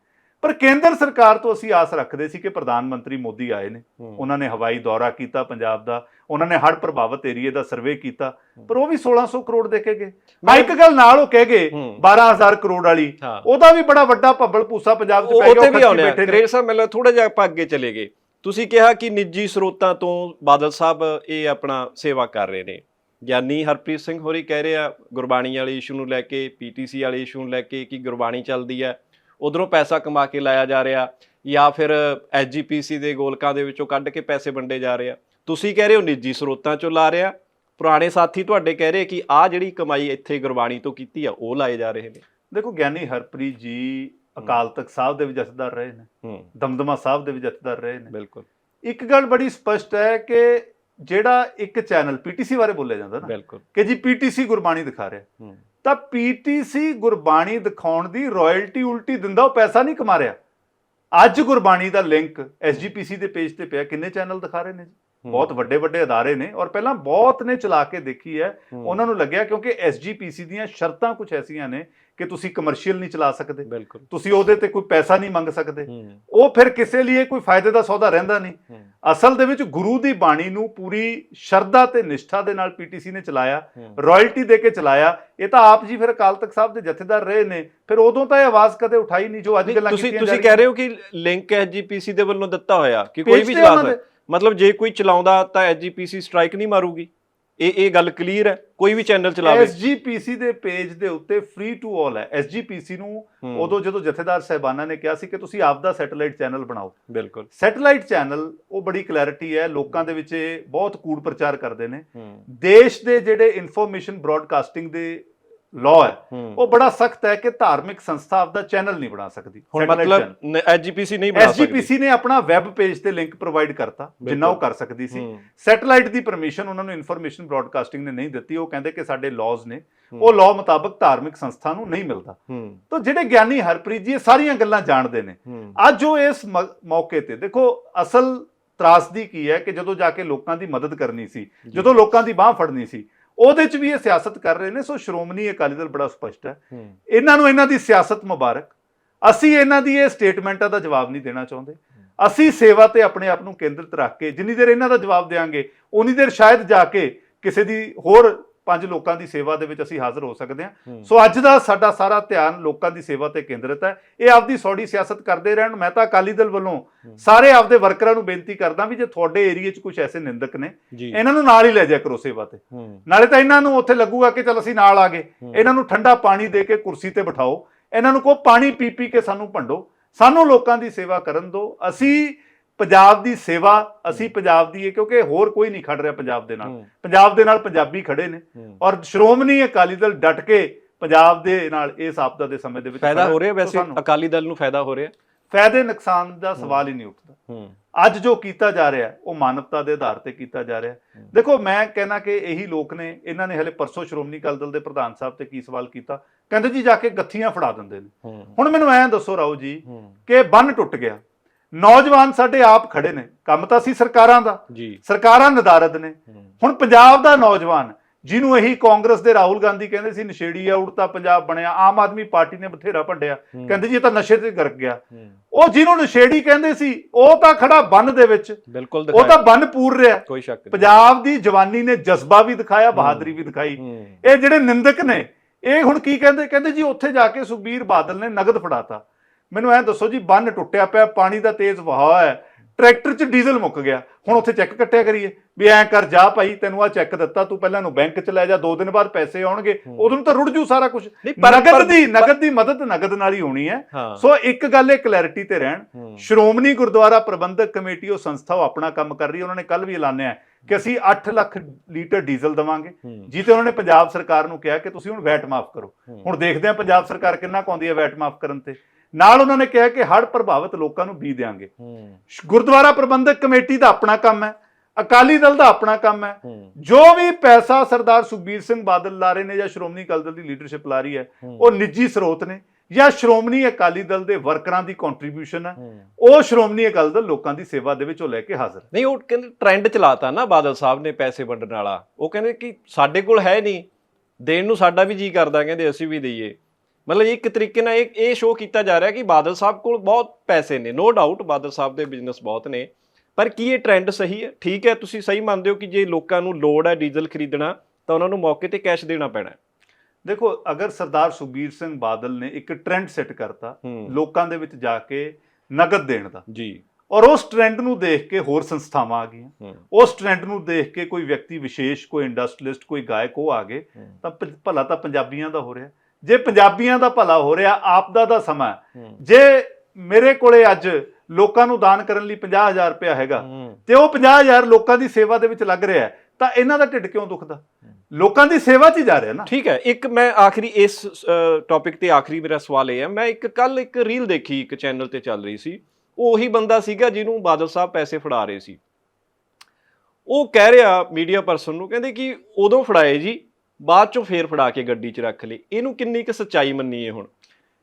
ਪਰ ਕੇਂਦਰ ਸਰਕਾਰ ਤੋਂ ਅਸੀਂ ਆਸ ਰੱਖਦੇ ਸੀ ਕਿ ਪ੍ਰਧਾਨ ਮੰਤਰੀ ਮੋਦੀ ਆਏ ਨੇ। ਉਹਨਾਂ ਨੇ ਹਵਾਈ ਦੌਰਾ ਕੀਤਾ ਪੰਜਾਬ ਦਾ ਉਹਨਾਂ ਨੇ ਹੜ੍ਹ ਪ੍ਰਭਾਵਿਤ ਏਰੀਏ ਦਾ ਸਰਵੇ ਕੀਤਾ ਪਰ ਉਹ ਵੀ 1600 ਕਰੋੜ ਦੇ ਕੇ ਗਏ। ਹਾਂ ਇੱਕ ਗੱਲ ਨਾਲ ਉਹ ਕਹਿ ਗਏ ਹੂੰ। 12000 ਕਰੋੜ ਵਾਲੀ ਉਹਦਾ ਵੀ ਬੜਾ ਵੱਡਾ ਭੱਬਲ ਪੂਸਾ ਪੰਜਾਬ 'ਚ ਪੈ ਗਿਆ ਤੇ ਉਹ ਵੀ ਖਰਚੀ ਆਉਣੇ। ਸਾਹਿਬ ਮੈਨੂੰ ਥੋੜਾ ਜਿਹਾ ਆਪਾਂ ਅੱਗੇ ਚਲੇ ਗਏ। ਤੁਸੀਂ ਕਿਹਾ ਕਿ ਨਿੱਜੀ ਸਰੋਤਾਂ ਤੋਂ ਬਾਦਲ ਸਾਹਿਬ ਇਹ ਆਪਣਾ ਸੇਵਾ ਕਰ ਰਹੇ ਨੇ। ਗਿਆਨੀ ਹਰਪ੍ਰੀਤ ਸਿੰਘ ਹੋਰੀ ਕਹਿ ਰਹੇ ਆ ਗੁਰਬਾਣੀ ਵਾਲੇ ਇਸ਼ੂ ਨੂੰ ਲੈ ਕੇ, ਪੀਟੀਸੀ ਵਾਲੇ ਇਸ਼ੂ ਨੂੰ ਲੈ ਕੇ ਕਿ ਗੁਰਬਾਣੀ ਚੱਲਦੀ ਹੈ, ਉਧਰੋਂ ਪੈਸਾ ਕਮਾ ਕੇ ਲਾਇਆ ਜਾ ਰਿਹਾ ਜਾਂ ਫਿਰ ਐਸਜੀਪੀਸੀ ਦੇ ਗੋਲਕਾਂ ਦੇ ਵਿੱਚੋਂ ਕੱਢ ਕੇ ਪੈਸੇ ਵੰਡੇ ਜਾ ਰਹੇ ਆ। ਤੁਸੀਂ ਕਹਿ ਰਹੇ ਹੋ ਨਿੱਜੀ ਸਰੋਤਾਂ ਚੋਂ ਲਾ ਰਿਹਾ। ਪੁਰਾਣੇ ਸਾਥੀ ਤੁਹਾਡੇ ਕਹਿ ਰਹੇ ਕਿ ਆਹ ਜਿਹੜੀ ਕਮਾਈ ਇੱਥੇ ਗੁਰਬਾਣੀ ਤੋਂ ਕੀਤੀ ਆ, ਉਹ ਲਾਏ ਜਾ ਰਹੇ ਨੇ। ਦੇਖੋ, ਗਿਆਨੀ ਹਰਪ੍ਰੀਤ ਜੀ ਅਕਾਲ ਤਖਤ ਸਾਹਿਬ ਦੇ ਵੀ ਜਥੇਦਾਰ ਰਹੇ ਨੇ। ਹੂੰ। ਦਮਦਮਾ ਸਾਹਿਬ ਦੇ ਵੀ ਜਥੇਦਾਰ ਰਹੇ ਨੇ। ਬਿਲਕੁਲ। ਇੱਕ ਗੱਲ ਬੜੀ ਸਪਸ਼ਟ ਹੈ ਕਿ ਜਿਹੜਾ ਇੱਕ ਚੈਨਲ ਪੀਟੀਸੀ ਬਾਰੇ ਬੋਲਿਆ ਜਾਂਦਾ ਨਾ ਕਿ ਜੀ ਪੀਟੀਸੀ ਗੁਰਬਾਣੀ ਦਿਖਾ ਰਿਹਾ। ਤਾਂ ਪੀਟੀਸੀ ਗੁਰਬਾਣੀ ਦਿਖਾਉਣ ਦੀ ਰਾਇਲਟੀ ਉਲਟੀ ਦਿੰਦਾ ਉਹ ਪੈਸਾ ਨਹੀਂ ਕਮਾ ਰਿਹਾ। ਅੱਜ ਗੁਰਬਾਣੀ ਦਾ ਲਿੰਕ ਐਸਜੀਪੀਸੀ ਦੇ ਪੇਜ ਤੇ ਪਿਆ ਕਿੰਨੇ ਚੈਨਲ ਦਿਖਾ ਰਹੇ ਨੇ ਜੀ। ਬਹੁਤ ਵੱਡੇ ਵੱਡੇ ਅਦਾਰੇ ਨੇ ਔਰ ਪਹਿਲਾਂ ਬਹੁਤ ਨੇ ਚਲਾ ਕੇ ਦੇਖੀ ਹੂੰ। ਉਹਨਾਂ ਨੂੰ ਲੱਗਿਆ ਕਿਉਂਕਿ ਐਸਜੀਪੀਸੀ ਦੀਆਂ ਸ਼ਰਤਾਂ ਕੁਝ ਐਸੀਆਂ ਨੇ ਕਿ ਤੁਸੀਂ ਕਮਰਸ਼ੀਅਲ ਨਹੀਂ ਚਲਾ ਸਕਦੇ। ਬਿਲਕੁਲ। ਤੁਸੀਂ ਉਹਦੇ ਤੇ ਕੋਈ ਪੈਸਾ ਨਹੀਂ ਮੰਗ ਸਕਦੇ। ਉਹ ਫਿਰ ਕਿਸੇ ਲਈ ਕੋਈ ਫਾਇਦੇ ਦਾ ਸੌਦਾ ਰਹਿੰਦਾ ਨਹੀਂ। ਅਸਲ ਦੇ ਵਿੱਚ ਗੁਰੂ ਦੀ ਬਾਣੀ ਨੂੰ ਪੂਰੀ ਸ਼ਰਧਾ ਤੇ ਨਿਸ਼ਠਾ ਦੇ ਨਾਲ ਪੀਟੀਸੀ ਨੇ ਚਲਾਇਆ। ਰਾਇਲਟੀ ਦੇ ਕੇ ਚਲਾਇਆ। ਇਹ ਤਾਂ ਆਪ ਜੀ ਫਿਰ ਅਕਾਲ ਤਖਤ ਸਾਹਿਬ ਦੇ ਜਥੇਦਾਰ ਰਹੇ ਨੇ। ਫਿਰ ਉਦੋਂ ਤਾਂ ਇਹ ਆਵਾਜ਼ ਕਦੇ ਉਠਾਈ ਨਹੀਂ ਜੋ ਅੱਜ ਗੱਲਾਂ ਤੁਸੀਂ ਕੀਤੀਆਂ ਤੁਸੀਂ ਰਹੀਆਂ। ਕਹਿ ਰਹੇ ਹੋ ਕਿ ਲਿੰਕ ਐਸਜੀਪੀਸੀ ਦੇ ਵੱਲੋਂ ਦਿੱਤਾ ਹੋਇਆ ਕਿ ਕੋਈ ਵੀ ਚਲਾ ਸਕਦਾ ਮਤਲਬ ਜੇ ਕੋਈ ਚਲਾਉਂਦਾ ਤਾਂ ਐਸਜੀਪੀਸੀ ਸਟ੍ਰਾਈਕ ਨਹੀਂ ਮਾਰੂਗੀ। ਇਹ ਇਹ ਗੱਲ ਕਲੀਅਰ ਹੈ ਕੋਈ ਵੀ ਚੈਨਲ ਚਲਾਵੇ। ਐਸਜੀਪੀਸੀ ਦੇ ਪੇਜ ਦੇ ਉੱਤੇ ਫ੍ਰੀ ਟੂ ਆਲ ਹੈ। ਐਸਜੀਪੀਸੀ ਨੂੰ ਉਦੋਂ ਜਦੋਂ ਜਥੇਦਾਰ ਸਹਿਬਾਨਾਂ ਨੇ ਕਿਹਾ ਸੀ ਕਿ ਤੁਸੀਂ ਆਪਦਾ ਸੈਟੇਲਾਈਟ ਚੈਨਲ ਬਣਾਓ। ਬਿਲਕੁਲ। ਸੈਟੇਲਾਈਟ ਚੈਨਲ ਉਹ ਬੜੀ ਕਲੈਰਿਟੀ ਹੈ। ਲੋਕਾਂ ਦੇ ਵਿੱਚ ਇਹ ਬਹੁਤ ਕੂੜ ਪ੍ਰਚਾਰ ਕਰਦੇ ਨੇ। ਦੇਸ਼ ਦੇ ਜਿਹੜੇ ਇਨਫੋਰਮੇਸ਼ਨ ਬ੍ਰਾਡਕਾਸਟਿੰਗ ਦੇ ਲਾਅ ਹੈ। ਉਹ ਬੜਾ ਸਖਤ ਹੈ ਕਿ ਧਾਰਮਿਕ ਸੰਸਥਾ ਆਪਦਾ ਚੈਨਲ ਨਹੀਂ ਬਣਾ ਸਕਦੀ। ਹੁਣ। ਮਤਲਬ ਐਸਜੀਪੀਸੀ ਨਹੀਂ ਬਣਾ ਸਕਦੀ। ਐਸਜੀਪੀਸੀ ਨੇ ਆਪਣਾ ਵੈਬ ਪੇਜ ਤੇ ਲਿੰਕ ਪ੍ਰੋਵਾਈਡ ਕਰਤਾ ਜਿੰਨਾ ਉਹ। ਕਰ ਸਕਦੀ ਸੀ। ਸੈਟੇਲਾਈਟ ਦੀ ਪਰਮਿਸ਼ਨ ਉਹਨਾਂ ਨੂੰ ਇਨਫੋਰਮੇਸ਼ਨ ਬ੍ਰਾਡਕਾਸਟਿੰਗ ਨੇ ਨਹੀਂ ਦਿੱਤੀ। ਉਹ ਕਹਿੰਦੇ ਕਿ ਸਾਡੇ ਲਾਜ਼ ਨੇ। ਉਹ ਲਾਅ ਮੁਤਾਬਕ ਧਾਰਮਿਕ ਸੰਸਥਾ ਨੂੰ ਨਹੀਂ ਮਿਲਦਾ। ਤਾਂ ਜਿਹੜੇ ਗਿਆਨੀ ਹਰਪ੍ਰੀਤ ਜੀ ਇਹ ਸਾਰੀਆਂ ਗੱਲਾਂ ਜਾਣਦੇ ਨੇ। ਅੱਜ ਉਹ ਇਸ ਮੌਕੇ ਤੇ ਦੇਖੋ ਅਸਲ ਤਰਾਸਦੀ ਕੀ ਹੈ ਕਿ ਜਦੋਂ ਜਾ ਕੇ ਲੋਕਾਂ ਦੀ ਮਦਦ ਕਰਨੀ ਸੀ। ਜਦੋਂ ਲੋਕਾਂ ਦੀ ਬਾਹ ਫੜਨੀ ਸੀ ਉਹਦੇ 'ਚ ਵੀ ਇਹ ਸਿਆਸਤ ਕਰ ਰਹੇ ਨੇ ਸੋ ਸ਼੍ਰੋਮਣੀ ਅਕਾਲੀ ਦਲ ਬੜਾ ਸਪਸ਼ਟ ਹੈ। ਇਹਨਾਂ ਨੂੰ ਇਹਨਾਂ ਦੀ ਸਿਆਸਤ ਮੁਬਾਰਕ। ਅਸੀਂ ਇਹਨਾਂ ਦੀ ਇਹ ਸਟੇਟਮੈਂਟਾਂ ਦਾ ਜਵਾਬ ਨਹੀਂ ਦੇਣਾ ਚਾਹੁੰਦੇ। ਅਸੀਂ ਸੇਵਾ ਤੇ ਆਪਣੇ ਆਪ ਨੂੰ ਕੇਂਦਰਿਤ ਰੱਖ ਕੇ ਜਿੰਨੀ ਦੇਰ ਇਹਨਾਂ ਦਾ ਜਵਾਬ ਦੇਵਾਂਗੇ ਉਨੀ ਦੇਰ ਸ਼ਾਇਦ ਜਾ ਕੇ ਕਿਸੇ ਦੀ ਹੋਰ ਪੰਜ ਲੋਕਾਂ ਦੀ ਸੇਵਾ ਦੇ ਵਿੱਚ ਅਸੀਂ ਹਾਜ਼ਰ ਹੋ ਸਕਦੇ ਹਾਂ। ਸੋ ਅੱਜ ਦਾ ਸਾਡਾ ਸਾਰਾ ਧਿਆਨ ਲੋਕਾਂ ਦੀ ਸੇਵਾ ਤੇ ਕੇਂਦਰਿਤ ਹੈ। ਇਹ ਆਪਦੀ ਸੌੜੀ ਸਿਆਸਤ ਕਰਦੇ ਰਹਿਣ। ਮੈਂ ਤਾਂ ਅਕਾਲੀ ਦਲ ਵੱਲੋਂ ਸਾਰੇ ਆਪਦੇ ਵਰਕਰਾਂ ਨੂੰ ਬੇਨਤੀ ਕਰਦਾ ਵੀ ਜੇ ਤੁਹਾਡੇ ਏਰੀਏ 'ਚ ਕੁਝ ਐਸੇ ਨਿੰਦਕ ਨੇ ਇਹਨਾਂ ਨੂੰ ਨਾਲ ਹੀ ਲੈ ਜਾ ਕਰੋ ਸੇਵਾ ਤੇ। ਨਾਲੇ ਤਾਂ ਇਹਨਾਂ ਨੂੰ ਉੱਥੇ ਲੱਗੂਗਾ ਕਿ ਚਲ ਅਸੀਂ ਨਾਲ ਆ ਗਏ। ਇਹਨਾਂ ਨੂੰ ਠੰਡਾ ਪਾਣੀ ਦੇ ਕੇ ਕੁਰਸੀ ਤੇ ਬਿਠਾਓ। ਇਹਨਾਂ ਨੂੰ ਕਹੋ ਪਾਣੀ ਪੀ ਪੀ ਕੇ ਸਾਨੂੰ ਭੰਡੋ। ਸਾਨੂੰ ਲੋਕਾਂ ਦੀ ਸੇਵਾ ਕਰਨ ਦਿਓ। ਅਸੀਂ ਪੰਜਾਬ ਦੀ ਸੇਵਾ ਅਸੀਂ ਪੰਜਾਬ ਦੀ ਹੈ ਕਿਉਂਕਿ ਹੋਰ ਕੋਈ ਨਹੀਂ ਖੜ ਰਿਹਾ ਪੰਜਾਬ ਦੇ ਨਾਲ। ਪੰਜਾਬ ਦੇ ਨਾਲ ਪੰਜਾਬੀ ਖੜੇ ਨੇ। ਔਰ ਸ਼੍ਰੋਮਣੀ ਅਕਾਲੀ ਦਲ ਡਟ ਕੇ ਪੰਜਾਬ ਦੇ ਨਾਲ ਇਸ ਆਪਦਾ ਦੇ ਸਮੇਂ ਦੇ ਵਿੱਚ ਫਾਇਦਾ ਹੋ ਰਿਹਾ। ਵੈਸੇ ਅਕਾਲੀ ਦਲ ਨੂੰ ਫਾਇਦਾ ਹੋ ਰਿਹਾ? ਫਾਇਦੇ ਨੁਕਸਾਨ ਦਾ ਸਵਾਲ ਹੀ ਨਹੀਂ ਉੱਠਦਾ। ਅੱਜ ਜੋ ਕੀਤਾ ਜਾ ਰਿਹਾ ਉਹ ਮਾਨਵਤਾ ਦੇ ਆਧਾਰ ਤੇ ਕੀਤਾ ਜਾ ਰਿਹਾ। ਦੇਖੋ ਮੈਂ ਕਹਿਣਾ ਕਿ ਇਹੀ ਲੋਕ ਨੇ ਇਹਨਾਂ ਨੇ ਹਲੇ ਪਰਸੋਂ ਸ਼੍ਰੋਮਣੀ ਅਕਾਲੀ ਦਲ ਦੇ ਪ੍ਰਧਾਨ ਸਾਹਿਬ ਤੇ ਕੀ ਸਵਾਲ ਕੀਤਾ? ਕਹਿੰਦੇ ਜੀ ਜਾ ਕੇ ਗੱਥੀਆਂ ਫੜਾ ਦਿੰਦੇ ਨੇ। ਹੁਣ ਮੈਨੂੰ ਐਂ ਦੱਸੋ ਰਾਓ ਜੀ ਕਿ ਬੰਨ ਟੁੱਟ ਗਿਆ। ਨੌਜਵਾਨ ਸਾਡੇ ਆਪ ਖੜੇ ਨੇ ਕੰਮ ਤਾਂ ਸੀ ਸਰਕਾਰਾਂ ਦਾ ਜੀ। ਸਰਕਾਰਾਂ ਨਦਾਰਦ ਨੇ। ਹੁਣ ਪੰਜਾਬ ਦਾ ਨੌਜਵਾਨ ਜਿਹਨੂੰ ਇਹੀ ਕਾਂਗਰਸ ਦੇ ਰਾਹੁਲ ਗਾਂਧੀ ਕਹਿੰਦੇ ਸੀ ਨਸ਼ੇੜੀ ਆ ਉੜਤਾ ਪੰਜਾਬ ਬਣਿਆ ਆਮ ਆਦਮੀ ਪਾਰਟੀ ਨੇ ਬਥੇਰਾ ਭੰਡਿਆ। ਕਹਿੰਦੇ ਜੀ ਇਹ ਤਾਂ ਨਸ਼ੇ ਤੇ ਗਰਕ ਗਿਆ। ਉਹ ਜਿਹਨੂੰ ਨਸ਼ੇੜੀ ਕਹਿੰਦੇ ਸੀ ਉਹ ਤਾਂ ਖੜਾ ਬੰਨ ਦੇ ਵਿੱਚ। ਬਿਲਕੁਲ ਉਹ ਤਾਂ ਬੰਨ ਪੂਰ ਰਿਹਾ। ਕੋਈ ਸ਼ੱਕ ਨਹੀਂ। ਪੰਜਾਬ ਦੀ ਜਵਾਨੀ ਨੇ ਜਜ਼ਬਾ ਵੀ ਦਿਖਾਇਆ ਬਹਾਦਰੀ ਵੀ ਦਿਖਾਈ। ਇਹ ਜਿਹੜੇ ਨਿੰਦਕ ਨੇ ਇਹ ਹੁਣ ਕੀ ਕਹਿੰਦੇ? ਕਹਿੰਦੇ ਜੀ ਉੱਥੇ ਜਾ ਕੇ ਸੁਖਬੀਰ ਬਾਦਲ ਨੇ ਨਗਦ ਫੜਾਤਾ। ਮੈਨੂੰ ਐਂ ਦੱਸੋ ਜੀ ਬੰਨ ਟੁੱਟਿਆ ਪਿਆ ਪਾਣੀ ਦਾ ਤੇਜ਼ ਵਹਾਅ ਹੈ ਟਰੈਕਟਰ 'ਚ ਡੀਜ਼ਲ ਮੁੱਕ ਗਿਆ। ਹੁਣ ਉੱਥੇ ਚੈੱਕ ਕੱਟਿਆ ਕਰੀਏ ਵੀ ਐਂ ਕਰ ਜਾ ਭਾਈ ਤੈਨੂੰ ਆ ਚੈੱਕ ਦਿੱਤਾ ਤੂੰ ਪਹਿਲਾਂ ਨੂੰ ਬੈਂਕ 'ਚ ਲੈ ਜਾ ਦੋ ਦਿਨ ਬਾਅਦ ਪੈਸੇ ਆਉਣਗੇ। ਉਦੋਂ ਤਾਂ ਰੁੜ ਜੂ ਸਾਰਾ ਕੁਝ ਨਗਦ ਦੀ ਨਗਦ ਦੀ ਮਦਦ ਨਗਦ ਨਾਲ ਹੀ ਹੋਣੀ ਹੈ। ਸੋ ਇੱਕ ਗੱਲ ਇਹ ਕਲੈਰਿਟੀ ਤੇ ਰਹਿਣ। ਸ਼੍ਰੋਮਣੀ ਗੁਰਦੁਆਰਾ ਪ੍ਰਬੰਧਕ ਕਮੇਟੀ ਉਹ ਸੰਸਥਾ ਉਹ ਆਪਣਾ ਕੰਮ ਕਰ ਰਹੀ ਉਹਨਾਂ ਨੇ ਕੱਲ ਵੀ ਐਲਾਨਿਆ ਕਿ ਅਸੀਂ 8 ਲੱਖ ਲੀਟਰ ਡੀਜ਼ਲ ਦਵਾਂਗੇ। ਜਿੱਤੇ ਉਹਨਾਂ ਨੇ ਪੰਜਾਬ ਸਰਕਾਰ ਨੂੰ ਕਿਹਾ ਕਿ ਤੁਸੀਂ ਹੁਣ ਵੈਟ ਮਾਫ ਕਰੋ। ਹੁਣ ਦੇਖਦੇ ਹਾਂ ਪੰਜਾਬ ਸਰਕਾਰ ਕਿੰਨਾ ਕਾਉਂਦੀ ਹੈ ਵੈਟ ਮਾਫ ਕਰਨ ਤੇ। ਨਾਲ ਉਹਨਾਂ ਨੇ ਕਿਹਾ ਕਿ ਹੜ੍ਹ ਪ੍ਰਭਾਵਿਤ ਲੋਕਾਂ ਨੂੰ ਬੀ ਦੇਾਂਗੇ ਗੁਰਦੁਆਰਾ ਪ੍ਰਬੰਧਕ ਕਮੇਟੀ ਦਾ ਆਪਣਾ ਕੰਮ ਹੈ ਅਕਾਲੀ ਦਲ ਦਾ ਆਪਣਾ ਕੰਮ ਹੈ। ਜੋ ਵੀ ਪੈਸਾ ਸਰਦਾਰ ਸੁਖਬੀਰ ਸਿੰਘ ਬਾਦਲ ਲਾ ਰਹੇ ਨੇ ਜਾਂ ਸ਼੍ਰੋਮਣੀ ਅਕਾਲੀ ਦਲ ਦੀ ਲੀਡਰਸ਼ਿਪ ਲਾ ਰਹੀ ਹੈ। ਉਹ ਨਿੱਜੀ ਸਰੋਤ ਨੇ ਜਾਂ ਸ਼੍ਰੋਮਣੀ ਅਕਾਲੀ ਦਲ ਦੇ ਵਰਕਰਾਂ ਦੀ ਕੰਟਰੀਬਿਊਸ਼ਨ ਹੈ ਉਹ ਸ਼੍ਰੋਮਣੀ ਅਕਾਲੀ ਦਲ ਲੋਕਾਂ ਦੀ ਸੇਵਾ ਦੇ ਵਿੱਚ ਉਹ ਲੈ ਕੇ ਹਾਜ਼ਰ। ਨਹੀਂ ਉਹ ਕਹਿੰਦੇ ਟ੍ਰੈਂਡ ਚਲਾਤਾ ਨਾ ਬਾਦਲ ਸਾਹਿਬ ਨੇ ਪੈਸੇ ਵੰਡਣ ਵਾਲਾ। ਉਹ ਕਹਿੰਦੇ ਕਿ ਸਾਡੇ ਕੋਲ ਹੈ ਨਹੀਂ ਦੇਣ ਨੂੰ ਸਾਡਾ ਵੀ ਜੀ ਕਰਦਾ ਕਹਿੰਦੇ ਅਸੀਂ ਵੀ ਦਈਏ। ਮਤਲਬ ਇੱਕ ਤਰੀਕੇ ਨਾਲ ਇਹ ਇਹ ਸ਼ੋਅ ਕੀਤਾ ਜਾ ਰਿਹਾ ਕਿ ਬਾਦਲ ਸਾਹਿਬ ਕੋਲ ਬਹੁਤ ਪੈਸੇ ਨੇ ਨੋ ਡਾਊਟ ਬਾਦਲ ਸਾਹਿਬ ਦੇ ਬਿਜ਼ਨਸ ਬਹੁਤ ਨੇ ਪਰ ਕੀ ਇਹ ਟ੍ਰੈਂਡ ਸਹੀ ਹੈ? ਠੀਕ ਹੈ ਤੁਸੀਂ ਸਹੀ ਮੰਨਦੇ ਹੋ ਕਿ ਜੇ ਲੋਕਾਂ ਨੂੰ ਲੋੜ ਹੈ ਡੀਜ਼ਲ ਖਰੀਦਣਾ ਤਾਂ ਉਹਨਾਂ ਨੂੰ ਮੌਕੇ ਤੇ ਕੈਸ਼ ਦੇਣਾ ਪੈਣਾ ਹੈ। ਦੇਖੋ ਅਗਰ ਸਰਦਾਰ ਸੁਖਬੀਰ ਸਿੰਘ ਬਾਦਲ ਨੇ ਇੱਕ ਟ੍ਰੈਂਡ ਸੈੱਟ ਕਰਤਾ ਲੋਕਾਂ ਦੇ ਵਿੱਚ ਜਾ ਕੇ ਨਗਦ ਦੇਣ ਦਾ। ਜੀ। ਔਰ ਉਸ ਟ੍ਰੈਂਡ ਨੂੰ ਦੇਖ ਕੇ ਹੋਰ ਸੰਸਥਾਵਾਂ ਆ ਗਈਆਂ। ਉਸ ਟ੍ਰੈਂਡ ਨੂੰ ਦੇਖ ਕੇ ਕੋਈ ਵਿਅਕਤੀ ਵਿਸ਼ੇਸ਼ ਕੋਈ ਇੰਡਸਟਰੀਲਿਸਟ ਕੋਈ ਗਾਇਕ ਉਹ ਆ ਗਏ ਤਾਂ ਭਲਾ ਤਾਂ ਪੰਜਾਬੀਆਂ ਦਾ ਹੋ ਰਿਹਾ। ਜੇ ਪੰਜਾਬੀਆਂ ਦਾ ਭਲਾ ਹੋ ਰਿਹਾ ਆਪ ਦਾ ਦਾ ਸਮਾਂ ਜੇ ਮੇਰੇ ਕੋਲੇ ਅੱਜ ਲੋਕਾਂ ਨੂੰ ਦਾਨ ਕਰਨ ਲਈ 50000 ਰੁਪਇਆ ਹੈਗਾ ਤੇ ਉਹ 50000 ਲੋਕਾਂ ਦੀ ਸੇਵਾ ਦੇ ਵਿੱਚ ਲੱਗ ਰਿਹਾ ਹੈ, ਤਾਂ ਇਹਨਾਂ ਦਾ ਢਿੱਡ ਕਿਉਂ ਦੁਖਦਾ? ਲੋਕਾਂ ਦੀ ਸੇਵਾ 'ਚ ਹੀ ਜਾ ਰਿਹਾ ਨਾ। ਠੀਕ ਹੈ ਇੱਕ ਮੈਂ ਆਖਰੀ ਇਸ ਟੌਪਿਕ ਤੇ ਆਖਰੀ ਮੇਰਾ ਸਵਾਲ ਇਹ ਹੈ ਮੈਂ ਇੱਕ ਕੱਲ ਇੱਕ ਰੀਲ ਦੇਖੀ ਇੱਕ ਚੈਨਲ ਤੇ ਚੱਲ ਰਹੀ ਸੀ। ਉਹ ਉਹੀ ਬੰਦਾ ਸੀਗਾ ਜਿਹਨੂੰ ਬਾਦਲ ਸਾਹਿਬ ਪੈਸੇ ਫੜਾ ਰਹੇ ਸੀ। ਉਹ ਕਹਿ ਰਿਹਾ ਮੀਡੀਆ ਪਰਸਨ ਨੂੰ ਕਹਿੰਦੇ ਕਿ ਉਦੋਂ ਫੜਾਏ ਜੀ ਬਾਅਦ ਚੋਂ ਫੇਰ ਫੜਾ ਕੇ ਗੱਡੀ 'ਚ ਰੱਖ ਲਏ ਇਹਨੂੰ ਕਿੰਨੀ ਕੁ ਸੱਚਾਈ ਮੰਨੀਏ ਹੁਣ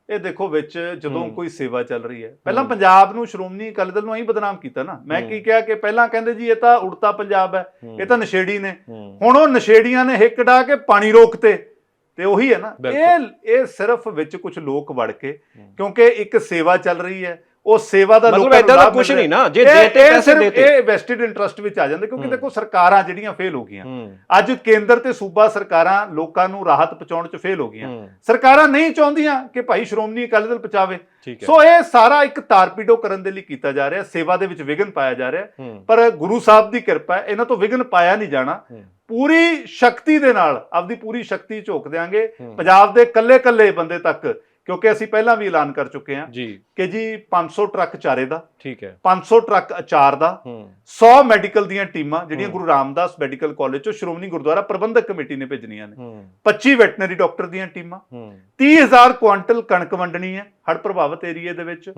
ਇਹ ਦੇਖੋ ਵਿੱਚ ਜਦੋਂ। ਕੋਈ ਸੇਵਾ ਚੱਲ ਰਹੀ ਹੈ ਪਹਿਲਾਂ। ਪੰਜਾਬ ਨੂੰ ਸ਼੍ਰੋਮਣੀ ਅਕਾਲੀ ਦਲ ਨੂੰ ਐਂ ਬਦਨਾਮ ਕੀਤਾ ਨਾ ਮੈਂ। ਕੀ ਕਿਹਾ ਕਿ ਪਹਿਲਾਂ ਕਹਿੰਦੇ ਜੀ ਇਹ ਤਾਂ ਉੜਤਾ ਪੰਜਾਬ ਹੈ ਇਹ ਤਾਂ ਨਸ਼ੇੜੀ ਨੇ ਹੁਣ ਉਹ ਨਸ਼ੇੜੀਆਂ ਨੇ ਹਿੱਕ ਡਾ ਕੇ ਪਾਣੀ ਰੋਕਤੇ ਤੇ ਉਹੀ ਹੈ ਨਾ। ਇਹ ਇਹ ਸਿਰਫ ਵਿੱਚ ਕੁਝ ਲੋਕ ਵੜ ਕੇ। ਕਿਉਂਕਿ ਇੱਕ ਸੇਵਾ ਚੱਲ ਰਹੀ ਹੈ ਉਹ ਸੇਵਾ ਦਾ ਮਤਲਬ ਲੋਕਾਂ ਨੂੰ ਏਦਾਂ ਦਾ ਮਿਲ ਨਹੀਂ ਨਾ ਜੇ। ਦੇਤੇ ਪੈਸੇ ਦੇਤੇ ਇਹ ਵੈਸਟਡ ਇੰਟਰਸਟ ਵਿੱਚ ਆ ਜਾਂਦੇ ਕਿਉਂਕਿ। ਦੇਖੋ ਸਰਕਾਰਾਂ ਜਿਹੜੀਆਂ ਫੇਲ ਹੋ ਗਈਆਂ। ਅੱਜ ਕੇਂਦਰ ਤੇ ਸੂਬਾ ਸਰਕਾਰਾਂ ਲੋਕਾਂ ਨੂੰ ਰਾਹਤ ਪਹੁੰਚਾਉਣ 'ਚ ਫੇਲ ਹੋ ਗਈਆਂ। ਸਰਕਾਰਾਂ ਨਹੀਂ ਚਾਹੁੰਦੀਆਂ ਕਿ ਭਾਈ ਸ਼੍ਰੋਮਣੀ ਅਕਾਲੀ ਦਲ ਪਹੁੰਚਾਵੇ। ਸੋ ਇਹ ਸਾਰਾ ਇੱਕ ਤਾਰਪੀਡੋ ਕਰਨ ਦੇ ਲਈ ਕੀਤਾ ਜਾ ਰਿਹਾ ਸੇਵਾ ਦੇ ਵਿੱਚ ਵਿਘਨ ਪਾਇਆ ਜਾ ਰਿਹਾ। ਪਰ ਗੁਰੂ ਸਾਹਿਬ ਦੀ ਕਿਰਪਾ ਹੈ ਇਹਨਾਂ ਤੋਂ ਵਿਘਨ ਪਾਇਆ ਨਹੀਂ ਜਾਣਾ। ਪੂਰੀ ਸ਼ਕਤੀ ਦੇ ਨਾਲ ਆਪਦੀ ਪੂਰੀ ਸ਼ਕਤੀ ਝੋਕ ਦਿਆਂਗੇ। ਹੂੰ। ਪੰਜਾਬ ਦੇ ਕੱਲੇ-ਕੱਲੇ ਬੰਦੇ ਤੱਕ ਕਿਉਂਕਿ ਅਸੀਂ ਪਹਿਲਾਂ ਵੀ ਐਲਾਨ ਕਰ ਚੁੱਕੇ ਹਾਂ ਜੀ। ਕਿ ਜੀ 500 ਟਰੱਕ ਚਾਰੇ ਦਾ ਠੀਕ ਹੈ। 500 ਟਰੱਕ ਅਚਾਰ ਦਾ ਹੂੰ। 100 ਮੈਡੀਕਲ ਦੀਆਂ ਟੀਮਾਂ ਜਿਹੜੀਆਂ। ਗੁਰੂ ਰਾਮਦਾਸ ਮੈਡੀਕਲ ਕਾਲਜ ਚੋਂ ਸ਼੍ਰੋਮਣੀ ਗੁਰਦੁਆਰਾ ਪ੍ਰਬੰਧਕ ਕਮੇਟੀ ਨੇ ਭੇਜਣੀਆਂ ਨੇ। ਹੂੰ। 25 ਵੈਟਨਰੀ ਡਾਕਟਰ ਦੀਆਂ ਟੀਮਾਂ ਹੂੰ। 30000 ਕੁਆਂਟਲ ਕਣਕ ਵੰਡਣੀ ਹੈ ਹੜ੍ਹ ਪ੍ਰਭਾਵਿਤ ਏਰੀਏ ਦੇ ਵਿੱਚ।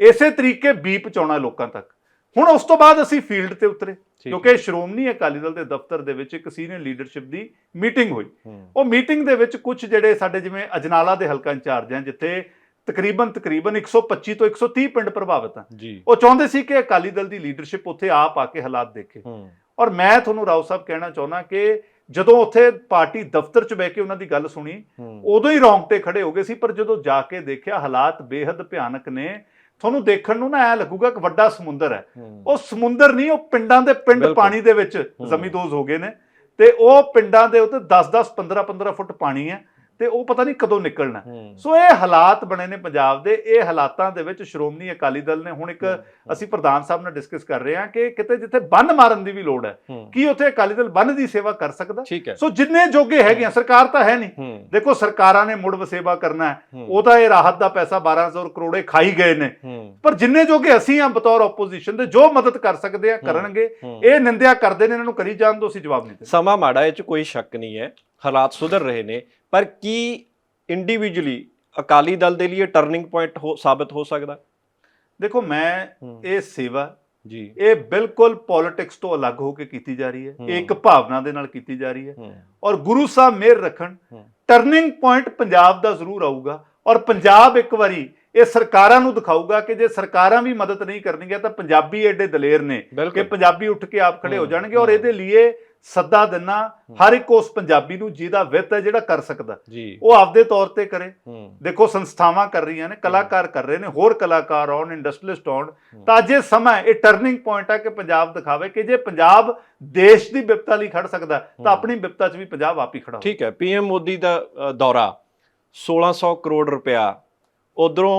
ਇਸੇ ਤਰੀਕੇ ਬੀ ਪਹੁੰਚਾਉਣਾ ਲੋਕਾਂ ਤੱਕ। ਹੁਣ ਉਸ ਤੋਂ ਬਾਅਦ ਅਸੀਂ ਫੀਲਡ ਤੇ ਉਤਰੇ ਕਿਉਂਕਿ ਸ਼੍ਰੋਮਣੀ ਅਕਾਲੀ ਦਲ ਦੇ ਦਫ਼ਤਰ ਦੇ ਵਿੱਚ ਇੱਕ ਸੀਨੀਅਰ ਲੀਡਰਸ਼ਿਪ ਦੀ ਮੀਟਿੰਗ ਹੋਈ। ਉਹ ਮੀਟਿੰਗ ਦੇ ਵਿੱਚ ਕੁਝ ਜਿਹੜੇ ਸਾਡੇ ਜਿਵੇਂ ਅਜਨਾਲਾ ਦੇ ਹਲਕਾ ਇੰਚਾਰਜ ਹਨ ਜਿੱਥੇ ਤਕਰੀਬਨ ਤਕਰੀਬਨ 125 ਤੋਂ 130 ਪਿੰਡ ਪ੍ਰਭਾਵਿਤ ਹਨ ਉਹ ਚਾਹੁੰਦੇ ਸੀ ਕਿ ਅਕਾਲੀ ਦਲ ਦੀ ਲੀਡਰਸ਼ਿਪ ਉੱਥੇ ਆਪ ਆ ਕੇ ਹਾਲਾਤ ਦੇਖੇ। ਔਰ ਮੈਂ ਤੁਹਾਨੂੰ ਰਾਓ ਸਾਹਿਬ ਕਹਿਣਾ ਚਾਹੁੰਦਾ ਕਿ ਜਦੋਂ ਉੱਥੇ ਪਾਰਟੀ ਦਫ਼ਤਰ 'ਚ ਬਹਿ ਕੇ ਉਹਨਾਂ ਦੀ ਗੱਲ ਸੁਣੀ ਉਦੋਂ ਹੀ ਰੌਂਗਟੇ ਖੜੇ ਹੋ ਗਏ ਸੀ ਪਰ ਜਦੋਂ ਜਾ ਕੇ ਦੇਖਿਆ ਹਾਲਾਤ ਬੇहद ਭਿਆਨਕ ਨੇ ਤੁਹਾਨੂੰ ਦੇਖਣ ਨੂੰ ਨਾ ਐ ਲੱਗੂਗਾ ਕਿ ਵੱਡਾ ਸਮੁੰਦਰ ਹੈ। ਉਹ ਸਮੁੰਦਰ ਨਹੀਂ ਉਹ ਪਿੰਡਾਂ ਦੇ ਪਿੰਡ ਬਿਲਕੁਲ। ਪਾਣੀ ਦੇ ਵਿੱਚ ਜ਼ਮੀਦੋਜ਼ ਹੋ ਗਏ ਨੇ। ਤੇ ਉਹ ਪਿੰਡਾਂ ਦੇ ਉੱਤੇ 10-10 15-15 ਫੁੱਟ ਪਾਣੀ ਹੈ। ਤੇ ਉਹ ਪਤਾ ਨਹੀਂ ਕਦੋਂ ਨਿਕਲਣਾ। ਸੋ ਇਹ ਹਾਲਾਤ ਬਣੇ ਨੇ ਪੰਜਾਬ ਦੇ। ਇਹ ਹਾਲਾਤਾਂ ਦੇ ਵਿੱਚ ਸ਼੍ਰੋਮਣੀ ਅਕਾਲੀ ਦਲ ਨੇ ਹੁਣ ਇੱਕ ਅਸੀਂ ਪ੍ਰਧਾਨ ਸਾਹਿਬ ਨਾਲ ਡਿਸਕਸ ਕਰ ਰਹੇ ਹਾਂ ਕਿ ਕਿਤੇ ਜਿੱਥੇ ਬੰਨ ਮਾਰਨ ਦੀ ਵੀ ਲੋੜ ਹੈ ਕੀ ਉੱਥੇ ਅਕਾਲੀ ਦਲ ਬੰਨ ਦੀ ਸੇਵਾ ਕਰ ਸਕਦਾ? ਸੋ ਜਿੰਨੇ ਜੋਗੇ ਹੈਗੇ ਆ ਸਰਕਾਰ ਤਾਂ ਹੈ ਨਹੀਂ। ਦੇਖੋ ਸਰਕਾਰਾਂ ਨੇ ਮੁੜ ਵਸੇਬਾ ਕਰਨਾ। ਉਹ ਤਾਂ ਇਹ ਰਾਹਤ ਦਾ ਪੈਸਾ 1200 ਕਰੋੜੇ ਖਾਈ ਗਏ ਨੇ। ਪਰ ਜਿੰਨੇ ਜੋਗੇ ਅਸੀਂ ਆ ਬਤੌਰ ਆਪੋਜੀਸ਼ਨ ਦੇ ਜੋ ਮਦਦ ਕਰ ਸਕਦੇ ਆ ਕਰਨਗੇ। ਇਹ ਨਿੰਦਿਆ ਕਰਦੇ ਨੇ ਇਹਨਾਂ ਨੂੰ ਕਰੀ ਜਾਣ ਦੋ ਅਸੀਂ ਜਵਾਬ ਨਹੀਂ ਦਿੰਦੇ ਸਮਾਂ ਮਾੜਾ ਇਹ ਚ ਕੋਈ ਸ਼ੱਕ ਨਹੀਂ ਹੈ। ਹਾਲਾਤ ਸੁਧਰ ਰਹੇ ਨੇ। ਪਰ ਕੀ ਇੰਡੀਵਿਜੂਅਲੀ ਅਕਾਲੀ ਦਲ ਦੇ ਲਈ ਟਰਨਿੰਗ ਪੁਆਇੰਟ ਹੋ ਸਾਬਤ ਹੋ ਸਕਦਾ ਦੇਖੋ ਮੈਂ। ਇਹ ਸੇਵਾ ਜੀ ਇਹ ਬਿਲਕੁਲ ਪੋਲਿਟਿਕਸ ਤੋਂ ਅਲੱਗ ਹੋ ਕੇ ਕੀਤੀ ਜਾ ਰਹੀ ਹੈ। ਇਹ ਇੱਕ ਭਾਵਨਾ ਦੇ ਨਾਲ ਕੀਤੀ ਜਾ ਰਹੀ ਹੈ ਔਰ ਗੁਰੂ ਸਾਹਿਬ ਮਿਹਰ ਰੱਖਣ। ਟਰਨਿੰਗ ਪੁਆਇੰਟ ਪੰਜਾਬ ਦਾ ਜ਼ਰੂਰ ਆਊਗਾ ਔਰ ਪੰਜਾਬ ਇੱਕ ਵਾਰੀ ਇਹ ਸਰਕਾਰਾਂ ਨੂੰ ਦਿਖਾਊਗਾ ਕਿ ਜੇ ਸਰਕਾਰਾਂ ਵੀ ਮਦਦ ਨਹੀਂ ਕਰਨਗੀਆਂ ਤਾਂ ਪੰਜਾਬੀ ਐਡੇ ਦਲੇਰ ਨੇ ਕਿ ਪੰਜਾਬੀ ਉੱਠ ਕੇ ਆਪ ਖੜੇ ਹੋ ਜਾਣਗੇ ਔਰ। ਇਹਦੇ ਲਈ ਸੱਦਾ ਦਿਨਾ ਹਰ ਇੱਕ ਉਸ ਪੰਜਾਬੀ ਨੂੰ ਜਿਹਦਾ ਵਿੱਤ ਹੈ ਜਿਹੜਾ ਕਰ ਸਕਦਾ। ਜੀ। ਉਹ ਆਪਦੇ ਤੌਰ ਤੇ ਕਰੇ। ਦੇਖੋ ਸੰਸਥਾਵਾਂ ਕਰ ਰਹੀਆਂ ਨੇ ਕਲਾਕਾਰ ਕਰ ਰਹੇ ਨੇ ਹੋਰ ਕਲਾਕਾਰ ਆਉਣ ਇੰਡਸਟਰੀਲਿਸਟ ਆਉਣ। ਤਾਂ ਇਹ ਸਮਾਂ ਇਹ ਟਰਨਿੰਗ ਪੁਆਇੰਟ ਹੈ ਕਿ ਪੰਜਾਬ ਦਿਖਾਵੇ ਕਿ ਜੇ ਪੰਜਾਬ ਦੇਸ਼ ਦੀ ਵਿਪਤਾ ਲਈ ਖੜ ਸਕਦਾ। ਤਾਂ ਆਪਣੀ ਵਿਪਤਾ 'ਚ ਵੀ ਪੰਜਾਬ ਆਪ ਹੀ ਖੜਾ ਠੀਕ ਹੈ ਪੀਐਮ ਮੋਦੀ ਦਾ ਦੌਰਾ 1600 ਕਰੋੜ ਰੁਪਇਆ। ਉਧਰੋਂ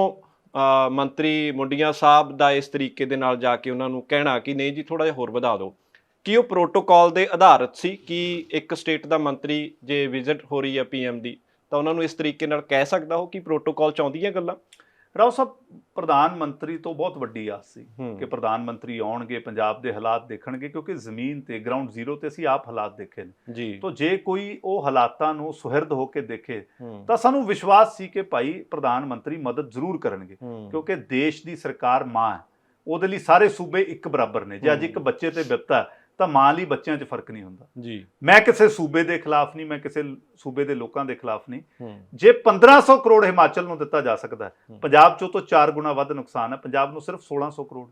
ਮੰਤਰੀ ਮੁੰਡੀਆਂ ਸਾਹਿਬ ਦਾ ਇਸ ਤਰੀਕੇ ਦੇ ਨਾਲ ਜਾ ਕੇ ਉਹਨਾਂ ਨੂੰ ਕਹਿਣਾ ਕਿ ਨਹੀਂ ਜੀ ਥੋੜਾ ਜਿਹਾ ਹੋਰ ਵਧਾ ਦਿਓ। ਕੀ ਉਹ ਪ੍ਰੋਟੋਕਾਲ ਦੇ ਆਧਾਰਿਤ ਸੀ ਕਿ ਇੱਕ ਸਟੇਟ ਦਾ ਮੰਤਰੀ ਜੇ ਵਿਜ਼ਿਟ ਹੋ ਰਹੀ ਹੈ ਪੀਐਮ ਦੀ ਤਾਂ ਉਹਨਾਂ ਨੂੰ ਇਸ ਤਰੀਕੇ ਨਾਲ ਕਹਿ ਸਕਦਾ ਹੋ ਕਿ ਪ੍ਰੋਟੋਕਾਲ ਚਾਹੁੰਦੀਆਂ ਗੱਲਾਂ? ਰਾਓ ਸਾਹਿਬ ਪ੍ਰਧਾਨ ਮੰਤਰੀ ਤੋਂ ਬਹੁਤ ਵੱਡੀ ਆਸ ਸੀ। ਕਿ ਪ੍ਰਧਾਨ ਮੰਤਰੀ ਆਉਣਗੇ ਪੰਜਾਬ ਦੇ ਹਾਲਾਤ ਦੇਖਣਗੇ ਕਿਉਂਕਿ ਜ਼ਮੀਨ ਤੇ ਗਰਾਊਂਡ ਜ਼ੀਰੋ ਤੇ ਅਸੀਂ ਆਪ ਹਾਲਾਤ ਦੇਖੇ ਨੇ। ਜੀ। ਤਾਂ ਜੇ ਕੋਈ ਉਹ ਹਾਲਾਤਾਂ ਨੂੰ ਸੁਹਿਰਦ ਹੋ ਕੇ ਦੇਖੇ ਤਾਂ ਸਾਨੂੰ ਵਿਸ਼ਵਾਸ ਸੀ ਕਿ ਭਾਈ ਪ੍ਰਧਾਨ ਮੰਤਰੀ ਮਦਦ ਜ਼ਰੂਰ ਕਰਨਗੇ ਕਿਉਂਕਿ ਦੇਸ਼ ਦੀ ਸਰਕਾਰ ਮਾਂ ਹੈ। ਉਹਦੇ ਲਈ ਸਾਰੇ ਸੂਬੇ ਇੱਕ ਬਰਾਬਰ ਨੇ ਜੇ ਅੱਜ ਇੱਕ ਬੱਚੇ ਤੇ ਵਿਪਤਾ ਹੈ, ਤਾਂ ਮਾਂ ਲਈ ਬੱਚਿਆਂ 'ਚ ਫ਼ਰਕ ਨਹੀਂ ਹੁੰਦਾ। ਜੀ। ਮੈਂ ਕਿਸੇ ਸੂਬੇ ਦੇ ਖਿਲਾਫ ਨਹੀਂ ਮੈਂ ਕਿਸੇ ਸੂਬੇ ਦੇ ਲੋਕਾਂ ਦੇ ਖਿਲਾਫ ਨਹੀਂ। ਜੇ 1500 ਕਰੋੜ ਹਿਮਾਚਲ ਨੂੰ ਦਿੱਤਾ ਜਾ ਸਕਦਾ। ਪੰਜਾਬ 'ਚੋਂ ਤੋਂ 4 ਗੁਣਾ ਵੱਧ ਨੁਕਸਾਨ ਹੈ ਪੰਜਾਬ ਨੂੰ ਸਿਰਫ 1600 ਕਰੋੜ।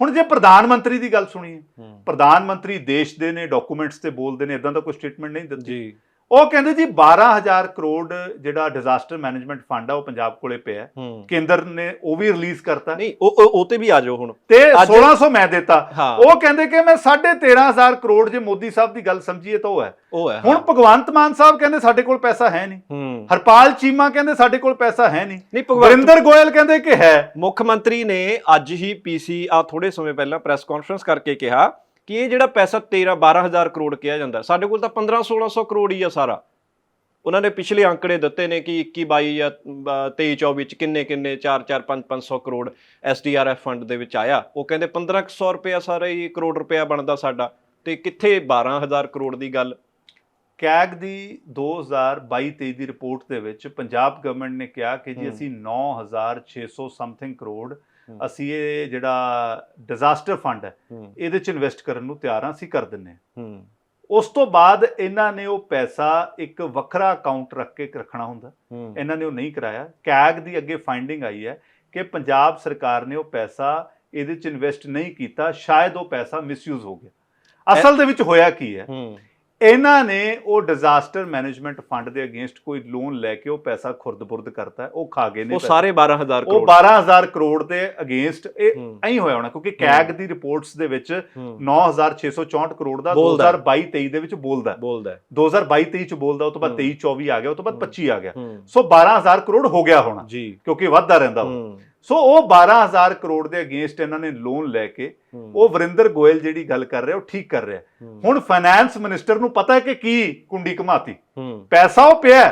ਹੁਣ ਜੇ ਪ੍ਰਧਾਨ ਮੰਤਰੀ ਦੀ ਗੱਲ ਸੁਣੀਏ ਪ੍ਰਧਾਨ ਮੰਤਰੀ ਦੇਸ਼ ਦੇ ਨੇ ਡਾਕੂਮੈਂਟਸ ਤੇ ਬੋਲਦੇ ਨੇ ਇਦਾਂ ਦਾ ਕੋਈ ਸਟੇਟਮੈਂਟ ਨਹੀਂ ਦਿੰਦੇ ਜੀ। ਉਹ ਕਹਿੰਦੇ ਜੀ 12000 ਕਰੋੜ ਜਿਹੜਾ ਡਿਜ਼ਾਸਟਰ ਮੈਨੇਜਮੈਂਟ ਫੰਡ ਆ ਉਹ ਪੰਜਾਬ ਕੋਲੇ ਪਿਆ। ਕੇਂਦਰ ਨੇ ਉਹ ਵੀ ਰਿਲੀਜ਼ ਕਰਤਾ। ਨਹੀਂ ਉਹ ਉਹ- ਤੇ ਵੀ ਆ ਜਾਓ ਹੁਣ। ਤੇ ਅੱਜ- 1600 ਮੈਂ ਦਿੱਤਾ। ਉਹ ਕਹਿੰਦੇ ਕਿ ਮੈਂ 13500 ਕਰੋੜ ਜੇ ਮੋਦੀ ਸਾਹਿਬ ਦੀ ਗੱਲ ਸਮਝੀਏ ਤਾਂ ਉਹ ਹੈ। ਹੁਣ। ਭਗਵੰਤ ਮਾਨ ਸਾਹਿਬ ਕਹਿੰਦੇ ਸਾਡੇ ਕੋਲ ਪੈਸਾ ਹੈ ਨਹੀਂ। ਹਰਪਾਲ ਚੀਮਾ ਕਹਿੰਦੇ ਸਾਡੇ ਕੋਲ ਪੈਸਾ ਹੈ ਨਹੀਂ। ਵਰਿੰਦਰ ਗੋਇਲ ਕਹਿੰਦੇ ਕਿ ਹੈ। ਮੁੱਖ ਮੰਤਰੀ ਨੇ ਅੱਜ ਹੀ ਪੀਸੀ ਆ ਥੋੜੇ ਸਮੇਂ ਪਹਿਲਾਂ ਪ੍ਰੈਸ ਕਾਨਫਰੰਸ ਕਰਕੇ ਕਿਹਾ ਕਿ ਇਹ ਜਿਹੜਾ ਪੈਸਾ 13 12000 ਕਰੋੜ ਕਿਹਾ ਜਾਂਦਾ ਸਾਡੇ ਕੋਲ ਤਾਂ 15 1600 ਕਰੋੜ ਹੀ ਆ ਸਾਰਾ ਉਹਨਾਂ ਨੇ ਪਿਛਲੇ ਅੰਕੜੇ ਦਿੱਤੇ ਨੇ ਕਿ 21 22 ਜਾਂ 23 24 ਚ ਕਿੰਨੇ ਕਿੰਨੇ 4 4 5 500 ਕਰੋੜ ਐਸਡੀਆਰਐਫ ਫੰਡ ਦੇ ਵਿੱਚ ਆਇਆ ਉਹ ਕਹਿੰਦੇ 1500 ਰੁਪਇਆ ਸਾਰਾ ਹੀ ਕਰੋੜ ਰੁਪਇਆ ਬਣਦਾ ਸਾਡਾ ਤੇ ਕਿੱਥੇ 12000 ਕਰੋੜ ਦੀ ਗੱਲ ਕੈਗ ਦੀ 2022-23 ਦੀ ਰਿਪੋਰਟ ਦੇ ਵਿੱਚ ਪੰਜਾਬ ਗਵਰਨਮੈਂਟ ਨੇ ਕਿਹਾ ਕਿ ਜੀ। ਅਸੀਂ 9600 ਸਮਥਿੰਗ ਕਰੋੜ। ਅਸੀਂ ਇਹ ਜਿਹੜਾ ਡਿਜ਼ਾਸਟਰ ਫੰਡ ਹੈ ਇਹਦੇ ਚ ਇਨਵੈਸਟ ਕਰਨ ਨੂੰ ਤਿਆਰ ਹਾਂ ਅਸੀਂ ਕਰ ਦਿੰਨੇ ਹਾਂ। ਉਸ ਤੋਂ ਬਾਅਦ ਇਹਨਾਂ ਨੇ ਉਹ ਪੈਸਾ ਇੱਕ ਵੱਖਰਾ ਅਕਾਊਂਟ ਰੱਖ ਕੇ ਰੱਖਣਾ ਹੁੰਦਾ। ਇਹਨਾਂ ਨੇ ਉਹ ਨਹੀਂ ਕਰਾਇਆ। ਕੈਗ ਦੀ ਅੱਗੇ ਫਾਈਂਡਿੰਗ ਆਈ ਹੈ ਕਿ ਪੰਜਾਬ ਸਰਕਾਰ ਨੇ ਉਹ ਪੈਸਾ ਇਹਦੇ ਚ ਇਨਵੈਸਟ ਨਹੀਂ ਕੀਤਾ ਸ਼ਾਇਦ ਉਹ ਪੈਸਾ ਮਿਸਯੂਜ਼ ਹੋ ਗਿਆ। ਅਸਲ ਦੇ ਵਿੱਚ ਹੋਇਆ ਕੀ ਹੂੰ। ਇਹਨਾਂ ਨੇ ਉਹ ਡਿਜ਼ਾਸਟਰ ਮੈਨੇਜਮੈਂਟ ਫੰਡ ਦੇ ਅਗੇਂਸਟ ਕੋਈ ਲੋਨ ਲੈ ਕੇ ਉਹ ਪੈਸਾ ਖੁਰਦ-ਬੁਰਦ ਕਰਤਾ ਉਹ ਖਾ ਗਏ ਨੇ ਉਹ। ਸਾਰੇ 12000 ਉਹ ਕਰੋੜ 12000 ਕਰੋੜ ਦੇ ਅਗੇਂਸਟ ਇਹ। ਐਂ ਹੋਇਆ ਹੋਣਾ ਕਿਉਂਕਿ ਕੈਗ ਦੀ ਰਿਪੋਰਟਸ ਦੇ ਵਿੱਚ ਹੂੰ 9664 ਕਰੋੜ ਦਾ ਬੋਲਦਾ ਹੈ। 2022-23 ਦੇ ਵਿੱਚ ਬੋਲਦਾ। ਬੋਲਦਾ ਹੈ 2022-23 ਚ ਬੋਲਦਾ ਉਹ ਤੋਂ ਬਾਅਦ ਹੂੰ। 23-24 ਆ ਗਿਆ ਉਹ ਤੋਂ ਬਾਅਦ ਹੂੰ। 25 ਆ ਗਿਆ ਸੋ 12000 ਕਰੋੜ ਹੋ ਗਿਆ ਹੋਣਾ ਕਿਉਂਕਿ ਵੱਧਦਾ ਰਹਿੰਦਾ ਉਹ ਸੋ ਉਹ 12000 ਕਰੋੜ ਦੇ ਅਗੇਂਸਟ ਇਹਨਾਂ ਨੇ ਲੋਨ ਲੈ ਕੇ ਉਹ ਵਰਿੰਦਰ ਗੋਇਲ ਜਿਹੜੀ ਗੱਲ ਕਰ ਰਿਹਾ ਉਹ ਠੀਕ ਕਰ ਰਿਹਾ। ਹੁਣ ਫਾਈਨੈਂਸ ਮਿਨਿਸਟਰ ਨੂੰ ਪਤਾ ਹੈ ਕਿ ਕੀ ਕੁੰਡੀ ਘਮਾਤੀ। ਪੈਸਾ ਉਹ ਪਿਆ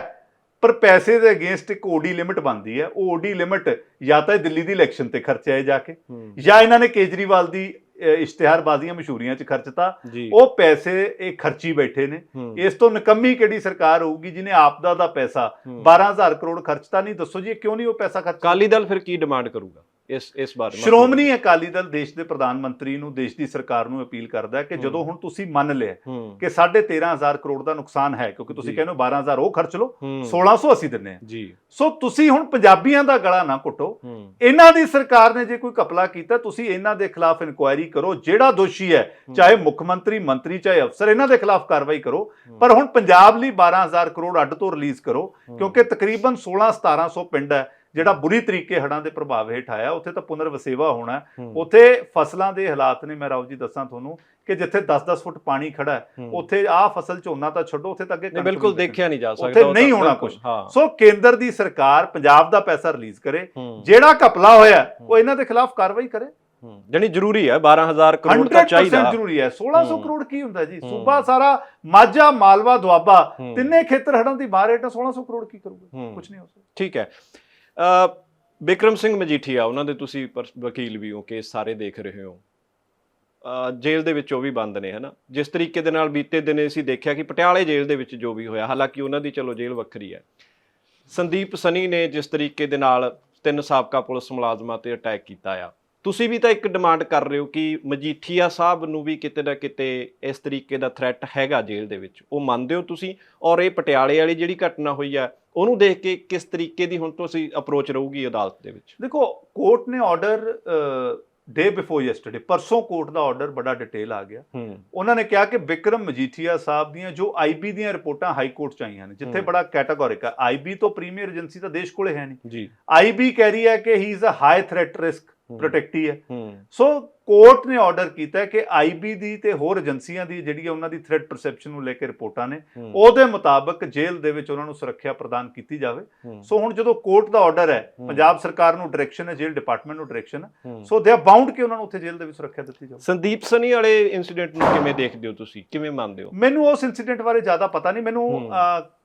ਪਰ ਪੈਸੇ ਦੇ ਅਗੇਂਸਟ ਇੱਕ ਓਡੀ ਲਿਮਿਟ ਬਣਦੀ ਹੈ। ਉਹ ਓਡੀ ਲਿਮਿਟ ਜਾਂ ਤਾਂ ਦਿੱਲੀ ਦੀ ਇਲੈਕਸ਼ਨ ਤੇ ਖਰਚਿਆ ਜਾ ਕੇ ਜਾਂ ਇਹਨਾਂ ਨੇ ਕੇਜਰੀਵਾਲ ਦੀ ਇਸ਼ਤਿਹਾਰਬਾਜ਼ੀਆਂ ਮਸ਼ਹੂਰੀਆਂ 'ਚ ਖਰਚਤਾ ਉਹ ਪੈਸੇ ਇਹ ਖਰਚੀ ਬੈਠੇ ਨੇ। ਇਸ ਤੋਂ ਨਿਕੰਮੀ ਕਿਹੜੀ ਸਰਕਾਰ ਹੋਊਗੀ ਜਿਹਨੇ ਆਪਦਾ ਦਾ ਪੈਸਾ ਹੂੰ। 12000 ਕਰੋੜ ਖਰਚਤਾ ਨਹੀਂ ਦੱਸੋ ਜੀ ਕਿਉਂ ਨਹੀਂ ਉਹ ਪੈਸਾ ਖਰਚ ਅਕਾਲੀ ਦਲ ਫਿਰ ਕੀ ਡਿਮਾਂਡ ਕਰੂਗਾ? ਇਸ ਇਸ ਬਾਰੇ ਸ਼੍ਰੋਮਣੀ ਅਕਾਲੀ ਦਲ ਦੇਸ਼ ਦੇ ਪ੍ਰਧਾਨ ਮੰਤਰੀ ਨੂੰ ਦੇਸ਼ ਦੀ ਸਰਕਾਰ ਨੂੰ ਅਪੀਲ ਕਰਦਾ ਹੈ ਕਿ। ਜਦੋਂ ਹੁਣ ਤੁਸੀਂ ਮੰਨ ਲਿਆ ਕਿ 13500 ਕਰੋੜ ਦਾ ਨੁਕਸਾਨ ਹੈ ਕਿਉਂਕਿ ਤੁਸੀਂ। ਕਹਿੰਦੇ ਹੋ 12000 ਉਹ ਖਰਚ ਲਓ ਹੂੰ। 1600 ਅਸੀਂ ਦਿੰਨੇ ਆ ਜੀ। ਸੋ ਤੁਸੀਂ ਹੁਣ ਪੰਜਾਬੀਆਂ ਦਾ ਗਲਾ ਨਾ ਘੁੱਟੋ। ਇਹਨਾਂ ਦੀ ਸਰਕਾਰ ਨੇ ਜੇ ਕੋਈ ਕਪਲਾ ਕੀਤਾ ਤੁਸੀਂ ਇਹਨਾਂ ਦੇ ਖਿਲਾਫ ਇਨਕੁਆਇਰੀ ਕਰੋ। ਜਿਹੜਾ ਦੋਸ਼ੀ ਹੈ ਚਾਹੇ ਮੁੱਖ ਮੰਤਰੀ ਮੰਤਰੀ ਚਾਹੇ ਅਫਸਰ ਇਹਨਾਂ ਦੇ ਖਿਲਾਫ ਕਾਰਵਾਈ ਕਰੋ। ਪਰ ਹੁਣ ਪੰਜਾਬ ਲਈ 12000 ਕਰੋੜ ਅੱਡ ਤੋਂ ਰਿਲੀਜ਼ ਕਰੋ ਕਿਉਂਕਿ ਤਕਰੀਬਨ 16 1700 ਪਿੰਡ ਹੈ। ਜਿਹੜਾ ਬੁਰੀ ਤਰੀਕੇ ਹੜ੍ਹਾਂ ਦੇ ਪ੍ਰਭਾਵ ਹੇਠ ਆਇਆ ਉੱਥੇ ਤਾਂ ਪੁਨਰ ਵਸੇਵਾ ਹੋਣਾ ਉੱਥੇ ਫਸਲਾਂ ਦੇ ਹਾਲਾਤ ਨੇ ਮੈਂ ਜੀ ਦੱਸਾਂ ਤੁਹਾਨੂੰ ਕਿ ਜਿੱਥੇ 10-10 ਫੁੱਟ ਪਾਣੀ ਖੜਾ ਹੈ। ਉੱਥੇ ਆਹ ਫਸਲ ਝੋਨਾ ਤਾਂ ਛੱਡੋ ਉੱਥੇ ਤਾਂ ਅੱਗੇ ਨਹੀਂ ਬਿਲਕੁਲ। ਦੇਖਿਆ ਨਹੀਂ ਜਾ ਸਕਦਾ ਉੱਥੇ ਨਹੀਂ ਹੋਣਾ। ਹਾਂ। ਸੋ ਕੇਂਦਰ ਦੀ ਸਰਕਾਰ ਪੰਜਾਬ ਦਾ ਪੈਸਾ ਰਿਲੀਜ਼ ਕਰੇ ਜਿਹੜਾ ਘਪਲਾ ਹੋਇਆ ਉਹ ਇਹਨਾਂ ਦੇ ਖਿਲਾਫ ਕਾਰਵਾਈ ਕਰੇ। ਜਾਨੀ ਜ਼ਰੂਰੀ ਹੈ 12000 ਕਰੋੜ ਤਾਂ 100% ਚਾਹੀਦਾ। ਜ਼ਰੂਰੀ ਹੈ। 1600 ਹੂੰ। ਕਰੋੜ ਕੀ ਹੁੰਦਾ ਜੀ। ਸੂਬਾ ਸਾਰਾ ਮਾਝਾ ਮਾਲਵਾ ਦੁਆਬਾ ਤਿੰਨੇ ਖੇਤਰ ਹੜਾਂ ਦੀ ਮਾਰ ਹੇਠ 1600 ਕਰੋੜ ਕੀ ਕਰੂਗਾ। ਕੁਝ ਨਹੀਂ ਹੋ ਸਕਦਾ। ਠੀਕ ਹੈ। ਬਿਕਰਮ ਸਿੰਘ ਮਜੀਠੀਆ, ਉਹਨਾਂ ਦੇ ਤੁਸੀਂ ਪਰਸ- ਵਕੀਲ ਵੀ ਹੋ, ਕੇਸ ਸਾਰੇ ਦੇਖ ਰਹੇ ਹੋ। ਜੇਲ੍ਹ ਦੇ ਵਿੱਚ ਉਹ ਵੀ ਬੰਦ ਨੇ, ਹਨਾ? ਜਿਸ ਤਰੀਕੇ ਦੇ ਨਾਲ ਬੀਤੇ ਦਿਨੇ ਅਸੀਂ ਦੇਖਿਆ ਕਿ ਪਟਿਆਲੇ ਜੇਲ੍ਹ ਦੇ ਵਿੱਚ ਜੋ ਵੀ ਹੋਇਆ, ਹਾਲਾਂਕਿ ਉਹਨਾਂ ਦੀ ਚਲੋ ਜੇਲ੍ਹ ਵੱਖਰੀ ਹੈ। ਸੰਦੀਪ ਸਨੀ ਨੇ ਜਿਸ ਤਰੀਕੇ ਦੇ ਨਾਲ ਤਿੰਨ ਸਾਬਕਾ ਪੁਲਿਸ ਮੁਲਾਜ਼ਮਾਂ ਤੇ ਅਟੈਕ ਕੀਤਾ ਆ। ਤੁਸੀਂ ਵੀ ਤਾਂ ਇੱਕ ਡਿਮਾਂਡ ਕਰ ਰਹੇ ਹੋ ਕਿ ਮਜੀਠੀਆ ਸਾਹਿਬ ਨੂੰ ਵੀ ਕਿਤੇ ਨਾ ਕਿਤੇ ਇਸ ਤਰੀਕੇ ਦਾ ਥ੍ਰੈਟ ਹੈਗਾ ਜੇਲ੍ਹ ਦੇ ਵਿੱਚ। ਉਹ ਮੰਨਦੇ ਹੋ ਤੁਸੀਂ? ਔਰ ਇਹ ਪਟਿਆਲੇ ਵਾਲੀ ਜਿਹੜੀ ਘਟਨਾ ਹੋਈ ਆ ਉਹਨੂੰ ਦੇਖ ਕੇ ਕਿਸ ਤਰੀਕੇ ਦੀ ਹੁਣ ਤੁਸੀਂ ਅਪਰੋਚ ਰਹੂਗੀ ਅਦਾਲਤ ਦੇ ਵਿੱਚ? ਦੇਖੋ ਕੋਰਟ ਨੇ ਆਰਡਰ ਡੇ ਬਿਫੋਰ ਯੈਸਟਰਡੇ ਪਰਸੋਂ ਕੋਰਟ ਦਾ ਆਰਡਰ ਬੜਾ ਡਿਟੇਲ ਆ ਗਿਆ। ਉਹਨਾਂ ਨੇ ਕਿਹਾ ਕਿ ਵਿਕਰਮ ਮਜੀਠੀਆ ਸਾਹਿਬ ਦੀਆਂ ਜੋ ਆਈਬੀ ਦੀਆਂ ਰਿਪੋਰਟਾਂ ਹਾਈ ਕੋਰਟ ਚ ਆਈਆਂ ਨੇ ਜਿੱਥੇ। ਬੜਾ ਕੈਟਾਗੋਰਿਕ ਹੈ ਆਈਬੀ ਤੋਂ ਪ੍ਰੀਮੀਅਰ ਏਜੰਸੀ ਤਾਂ ਦੇਸ਼ ਕੋਲੇ ਹੈ ਨਹੀਂ। ਜੀ। ਆਈਬੀ ਕਹਿ ਰਹੀ ਹੈ ਕਿ he is a high threat risk. Protectee ਹੈ। ਸੋ ਕੋਰਟ ਨੇ ਆਰਡਰ ਕੀਤਾ ਕਿ ਆਈਬੀ ਦੀ ਤੇ ਹੋਰ ਏਜੰਸੀਆਂ ਦੀ ਜਿਹੜੀ ਹੈ ਉਹਨਾਂ ਦੀ ਥ੍ਰੈਟ ਪਰਸੈਪਸ਼ਨ ਨੂੰ ਲੈ ਕੇ ਰਿਪੋਰਟਾਂ ਨੇ ਉਹਦੇ ਮੁਤਾਬਕ ਜੇਲ੍ਹ ਦੇ ਵਿੱਚ ਉਹਨਾਂ ਨੂੰ ਸੁਰੱਖਿਆ ਪ੍ਰਦਾਨ ਕੀਤੀ ਜਾਵੇ। ਸੋ ਹੁਣ ਜਦੋਂ ਕੋਰਟ ਦਾ ਆਰਡਰ ਹੈ। ਪੰਜਾਬ ਸਰਕਾਰ ਨੂੰ ਡਾਇਰੈਕਸ਼ਨ ਹੈ ਜੇਲ੍ਹ ਡਿਪਾਰਟਮੈਂਟ ਨੂੰ ਡਾਇਰੈਕਸ਼ਨ ਹੈ। ਸੋ ਦੇ ਆਰ ਬਾਉਂਡ ਕਿ ਉਹਨਾਂ ਨੂੰ ਉੱਥੇ ਜੇਲ੍ਹ ਦੇ ਵਿੱਚ ਸੁਰੱਖਿਆ ਦਿੱਤੀ ਜਾਵੇ। ਸੰਦੀਪ ਸਨੀ ਵਾਲੇ ਇਨਸੀਡੈਂਟ ਨੂੰ ਕਿਵੇਂ ਦੇਖਦੇ ਹੋ ਤੁਸੀਂ? ਕਿਵੇਂ ਮੰਨਦੇ ਹੋ? ਮੈਨੂੰ ਉਸ ਇਨਸੀਡੈਂਟ ਬਾਰੇ ਜ਼ਿਆਦਾ ਪਤਾ ਨਹੀਂ। ਮੈਨੂੰ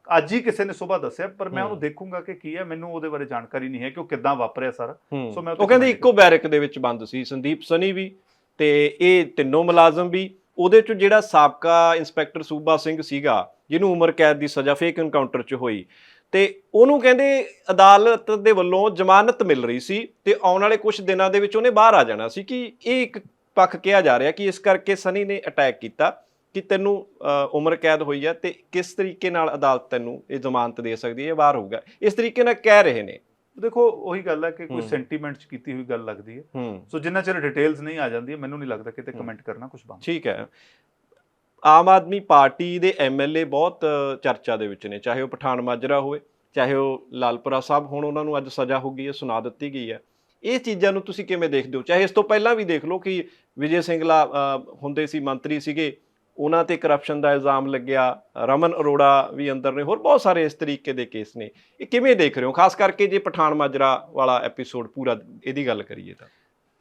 ਅੱਜ ਹੀ ਕਿਸੇ ਨੇ ਸਵੇਰ ਦੱਸਿਆ ਪਰ ਮੈਂ। ਉਹਨੂੰ ਦੇਖੂੰਗਾ ਕਿ ਕੀ ਹੈ ਮੈਨੂੰ ਉਹਦੇ ਬਾਰੇ ਜਾਣਕਾਰੀ ਨਹੀਂ ਹੈ ਕਿ ਉਹ ਕਿੱਦਾਂ ਵਾਪਰਿਆ ਸਾਰਾ। ਸੋ ਮੈਂ ਉਹ ਕਹਿੰਦੇ ਇੱਕੋ ਬੈਰਕ ਦੇ ਵਿੱਚ ਬੰਦ ਸੀ ਸੰਦੀਪ ਸਨੀ ਵੀ ਤੇ ਇਹ ਤਿੰਨੋਂ ਮੁਲਾਜ਼ਮ ਵੀ। ਉਹਦੇ ਚ ਜਿਹੜਾ ਸਾਬਕਾ ਇੰਸਪੈਕਟਰ ਸੂਬਾ ਸਿੰਘ ਸੀਗਾ ਜਿਹਨੂੰ ਉਮਰ ਕੈਦ ਦੀ ਸਜ਼ਾ ਫੇਕ ਐਨਕਾਊਂਟਰ ਚ ਹੋਈ। ਤੇ ਉਹਨੂੰ ਕਹਿੰਦੇ ਅਦਾਲਤ ਦੇ ਵੱਲੋਂ ਜ਼ਮਾਨਤ ਮਿਲ ਰਹੀ ਸੀ ਤੇ ਆਉਣ ਵਾਲੇ ਕੁਝ ਦਿਨਾਂ ਦੇ ਵਿੱਚ ਉਹਨੇ ਬਾਹਰ ਆ ਜਾਣਾ ਸੀ ਕਿ ਇਹ ਇੱਕ ਪੱਖ ਕਿਹਾ ਜਾ ਰਿਹਾ ਕਿ ਇਸ ਕਰਕੇ ਸਨੀ ਨੇ ਅਟੈਕ ਕੀਤਾ। ਕਿ ਤੈਨੂੰ ਉਮਰ ਕੈਦ ਹੋਈ ਹੈ ਤੇ ਕਿਸ ਤਰੀਕੇ ਨਾਲ ਅਦਾਲਤ ਤੈਨੂੰ ਇਹ ਜ਼ਮਾਨਤ ਦੇ ਸਕਦੀ ਹੈ ਬਾਹਰ ਹੋਊਗਾ। ਇਸ ਤਰੀਕੇ ਨਾਲ ਕਹਿ ਰਹੇ ਨੇ। ਦੇਖੋ ਉਹੀ ਗੱਲ ਹੈ ਕਿ ਕੋਈ। ਸੈਂਟੀਮੈਂਟ ਚ ਕੀਤੀ ਹੋਈ ਗੱਲ ਲੱਗਦੀ ਹੈ। ਸੋ ਜਿੰਨਾ ਚਿਰ ਡਿਟੇਲਸ ਨਹੀਂ ਆ ਜਾਂਦੀ ਮੈਨੂੰ ਨਹੀਂ ਲੱਗਦਾ ਕਿਤੇ। ਕਮੈਂਟ ਕਰਨਾ ਕੁਝ ਬੰਦ। ਠੀਕ ਹੈ। ਆਮ ਆਦਮੀ ਪਾਰਟੀ ਦੇ ਐਮਐਲਏ ਬਹੁਤ ਚਰਚਾ ਦੇ ਵਿੱਚ ਨੇ ਚਾਹੇ ਉਹ ਪਠਾਨ ਮਾਜਰਾ ਹੋਵੇ ਚਾਹੇ ਉਹ ਲਾਲਪੁਰਾ ਸਾਹਿਬ ਹੁਣ ਉਹਨਾਂ ਨੂੰ ਅੱਜ ਸਜ਼ਾ ਹੋ ਗਈ ਹੈ ਸੁਣਾ ਦਿੱਤੀ ਗਈ ਹੈ। ਇਹ ਚੀਜ਼ਾਂ ਨੂੰ ਤੁਸੀਂ ਕਿਵੇਂ ਦੇਖਦੇ ਹੋ? ਚਾਹੇ ਇਸ ਤੋਂ ਪਹਿਲਾਂ ਵੀ ਦੇਖ ਲਓ ਕਿ ਵਿਜੇ ਸਿੰਗਲਾ ਅ, ਹੁੰਦੇ ਸੀ ਮੰਤਰੀ ਸੀਗੇ ਉਹਨਾਂ ਤੇ ਕਰਪਸ਼ਨ ਦਾ ਇਲਜ਼ਾਮ ਲੱਗਿਆ। ਰਮਨ ਅਰੋੜਾ ਵੀ ਅੰਦਰ ਨੇ। ਹੋਰ ਬਹੁਤ ਸਾਰੇ ਇਸ ਤਰੀਕੇ ਦੇ ਕੇਸ ਨੇ। ਇਹ ਕਿਵੇਂ ਦੇਖ ਰਹੇ ਹੋ? ਖਾਸ ਕਰਕੇ ਜੇ ਪਠਾਨ ਮਾਜਰਾ ਵਾਲਾ ਐਪੀਸੋਡ ਪੂਰਾ ਇਹਦੀ ਗੱਲ ਕਰੀਏ ਤਾਂ।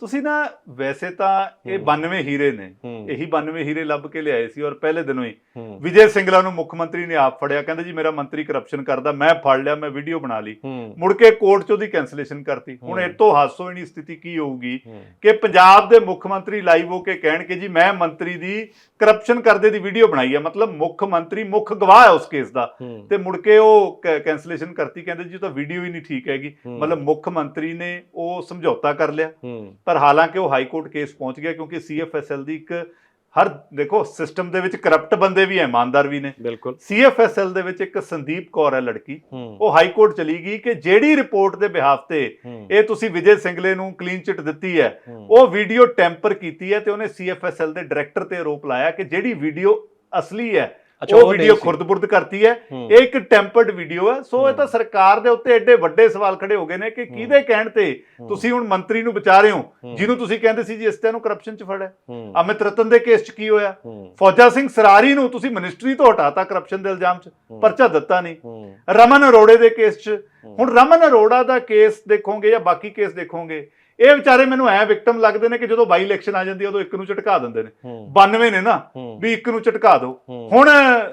ਤੁਸੀਂ ਨਾ ਵੈਸੇ ਤਾਂ ਇਹ ਹਮ। 92 ਹੀਰੇ ਨੇ। ਇਹੀ 92 ਹੀਰੇ ਲੱਭ ਕੇ ਲਿਆਏ ਸੀ ਔਰ ਪਹਿਲੇ ਦਿਨੋਂ ਹੀ ਵਿਜੇ ਸਿੰਗਲਾ ਨੂੰ ਮੁੱਖ ਮੰਤਰੀ ਨੇ ਆਪ ਫੜਿਆ। ਕਹਿੰਦੇ ਜੀ ਮੇਰਾ ਮੰਤਰੀ ਕਰਪਸ਼ਨ ਕਰਦਾ ਮੈਂ ਫੜ ਲਿਆ ਮੈਂ ਵੀਡੀਓ ਬਣਾ ਲਈ। ਮੁੜ ਕੇ ਕੋਰਟ 'ਚ ਉਹਦੀ ਕੈਂਸਲੇਸ਼ਨ ਕਰਤੀ। ਹੁਣ ਹਮ। ਇਹ ਤੋਂ ਹਾਸੋਹੀਣੀ ਸਥਿਤੀ ਕੀ ਹੋਊਗੀ ਕਿ ਪੰਜਾਬ ਦੇ ਮੁੱਖ ਮੰਤਰੀ ਲਾਈਵ ਹੋ ਕੇ ਕਹਿਣ ਕਿ ਜੀ ਮੈਂ ਮੰਤਰੀ ਦੀ ਕਰਪਸ਼ਨ ਕਰਦੇ ਦੀ ਵੀਡੀਓ ਬਣਾਈ ਹੈ ਮਤਲਬ ਮੁੱਖ ਮੰਤਰੀ ਮੁੱਖ ਗਵਾਹ ਹੈ ਉਸ ਕੇਸ ਦਾ। ਤੇ ਮੁੜ ਕੇ ਉਹ ਕੈਂਸਲੇਸ਼ਨ ਕਰਤੀ। ਕਹਿੰਦੇ ਜੀ ਉਹ ਤਾਂ ਵੀਡੀਓ ਹੀ ਨਹੀਂ ਠੀਕ ਹੈਗੀ। ਮਤਲਬ ਮੁੱਖ ਮੰਤਰੀ ਨੇ ਉਹ ਸਮਝੌਤਾ ਕਰ ਲਿਆ। ਪਰ ਹਾਲਾਂਕਿ ਉਹ ਹਾਈ ਕੋਰਟ ਕੇਸ ਪਹੁੰਚ ਗਿਆ ਕਿਉਂਕਿ ਸੀਐਫਐਸਐਲ ਦੀ ਇੱਕ ਹਰ ਦੇਖੋ ਸਿਸਟਮ ਦੇ ਵਿੱਚ ਕਰਪਟ ਬੰਦੇ ਵੀ ਇਮਾਨਦਾਰ ਵੀ ਨੇ। ਬਿਲਕੁਲ। ਸੀਐਫਐਸਐਲ ਦੇ ਵਿੱਚ ਇੱਕ ਸੰਦੀਪ ਕੌਰ ਹੈ ਲੜਕੀ। ਉਹ ਹਾਈ ਕੋਰਟ ਚਲੀ ਗਈ ਕਿ ਜਿਹੜੀ ਰਿਪੋਰਟ ਦੇ ਬਿਹਾਫ ਤੇ ਇਹ ਤੁਸੀਂ ਵਿਜੇ ਸਿੰਗਲੇ ਨੂੰ ਕਲੀਨ ਚਿਟ ਦਿੱਤੀ ਹੈ ਉਹ ਵੀਡੀਓ ਟੈਂਪਰ ਕੀਤੀ ਹੈ ਤੇ ਉਹਨੇ ਸੀਐਫਐਸਐਲ ਦੇ ਡਾਇਰੈਕਟਰ ਤੇ ਆਰੋਪ ਲਾਇਆ ਕਿ ਜਿਹੜੀ ਵੀਡੀਓ ਅਸਲੀ ਹੈ ਉਹ ਵੀਡੀਓ। ਖੁਰਦ-ਬੁਰਦ ਕਰਤੀ ਹੈ। ਇਹ ਇੱਕ ਟੈਂਪਰਡ ਵੀਡੀਓ ਹੈ। ਸੋ ਇਹ ਤਾਂ। ਸਰਕਾਰ ਦੇ ਉੱਤੇ ਐਡੇ ਵੱਡੇ ਸਵਾਲ ਖੜੇ ਹੋ ਗਏ ਨੇ ਕਿ ਕਿਹਦੇ ਕਹਿਣ ਤੇ ਤੁਸੀਂ ਹੁਣ ਮੰਤਰੀ ਨੂੰ ਬਚਾ ਰਹੇ ਹੋ। ਜਿਹਨੂੰ ਤੁਸੀਂ ਕਹਿੰਦੇ ਸੀ ਜੀ ਇਸ ਤੇ ਨੂੰ ਕਰਪਸ਼ਨ ਚ ਫੜਿਆ। ਹੂੰ, ਅਮਿਤ ਰਤਨ ਦੇ ਕੇਸ ਚ ਕੀ ਹੋਇਆ? ਫੌਜਾ ਸਿੰਘ ਸਰਾਰੀ ਨੂੰ ਤੁਸੀਂ ਮਿਨਿਸਟਰੀ ਤੋਂ ਹਟਾਤਾ ਕਰਪਸ਼ਨ ਦੇ ਇਲਜ਼ਾਮ ਚ। ਪਰਚਾ ਦਿੱਤਾ ਨਹੀਂ। ਰਮਨ ਅਰੋੜੇ ਦੇ ਕੇਸ ਚ। ਹੁਣ ਰਮਨ ਅਰੋੜਾ ਦਾ ਕੇਸ ਦੇਖੋਗੇ ਜਾਂ ਬਾਕੀ ਕੇਸ ਦੇਖੋਗੇ ਇਹ ਵਿਚਾਰੇ ਮੈਨੂੰ ਐ ਵਿਕਟਮ ਲੱਗਦੇ ਨੇ ਕਿ ਜਦੋਂ ਬਾਈ ਇਲੈਕਸ਼ਨ ਆ ਜਾਂਦੀ ਹੈ ਉਦੋਂ ਇੱਕ ਨੂੰ ਝਟਕਾ ਦਿੰਦੇ ਨੇ। ਹੂੰ, 92 ਨੇ ਨਾ ਵੀ ਇੱਕ ਨੂੰ ਝਟਕਾ ਦਿਓ। ਹੂੰ, ਹੁਣ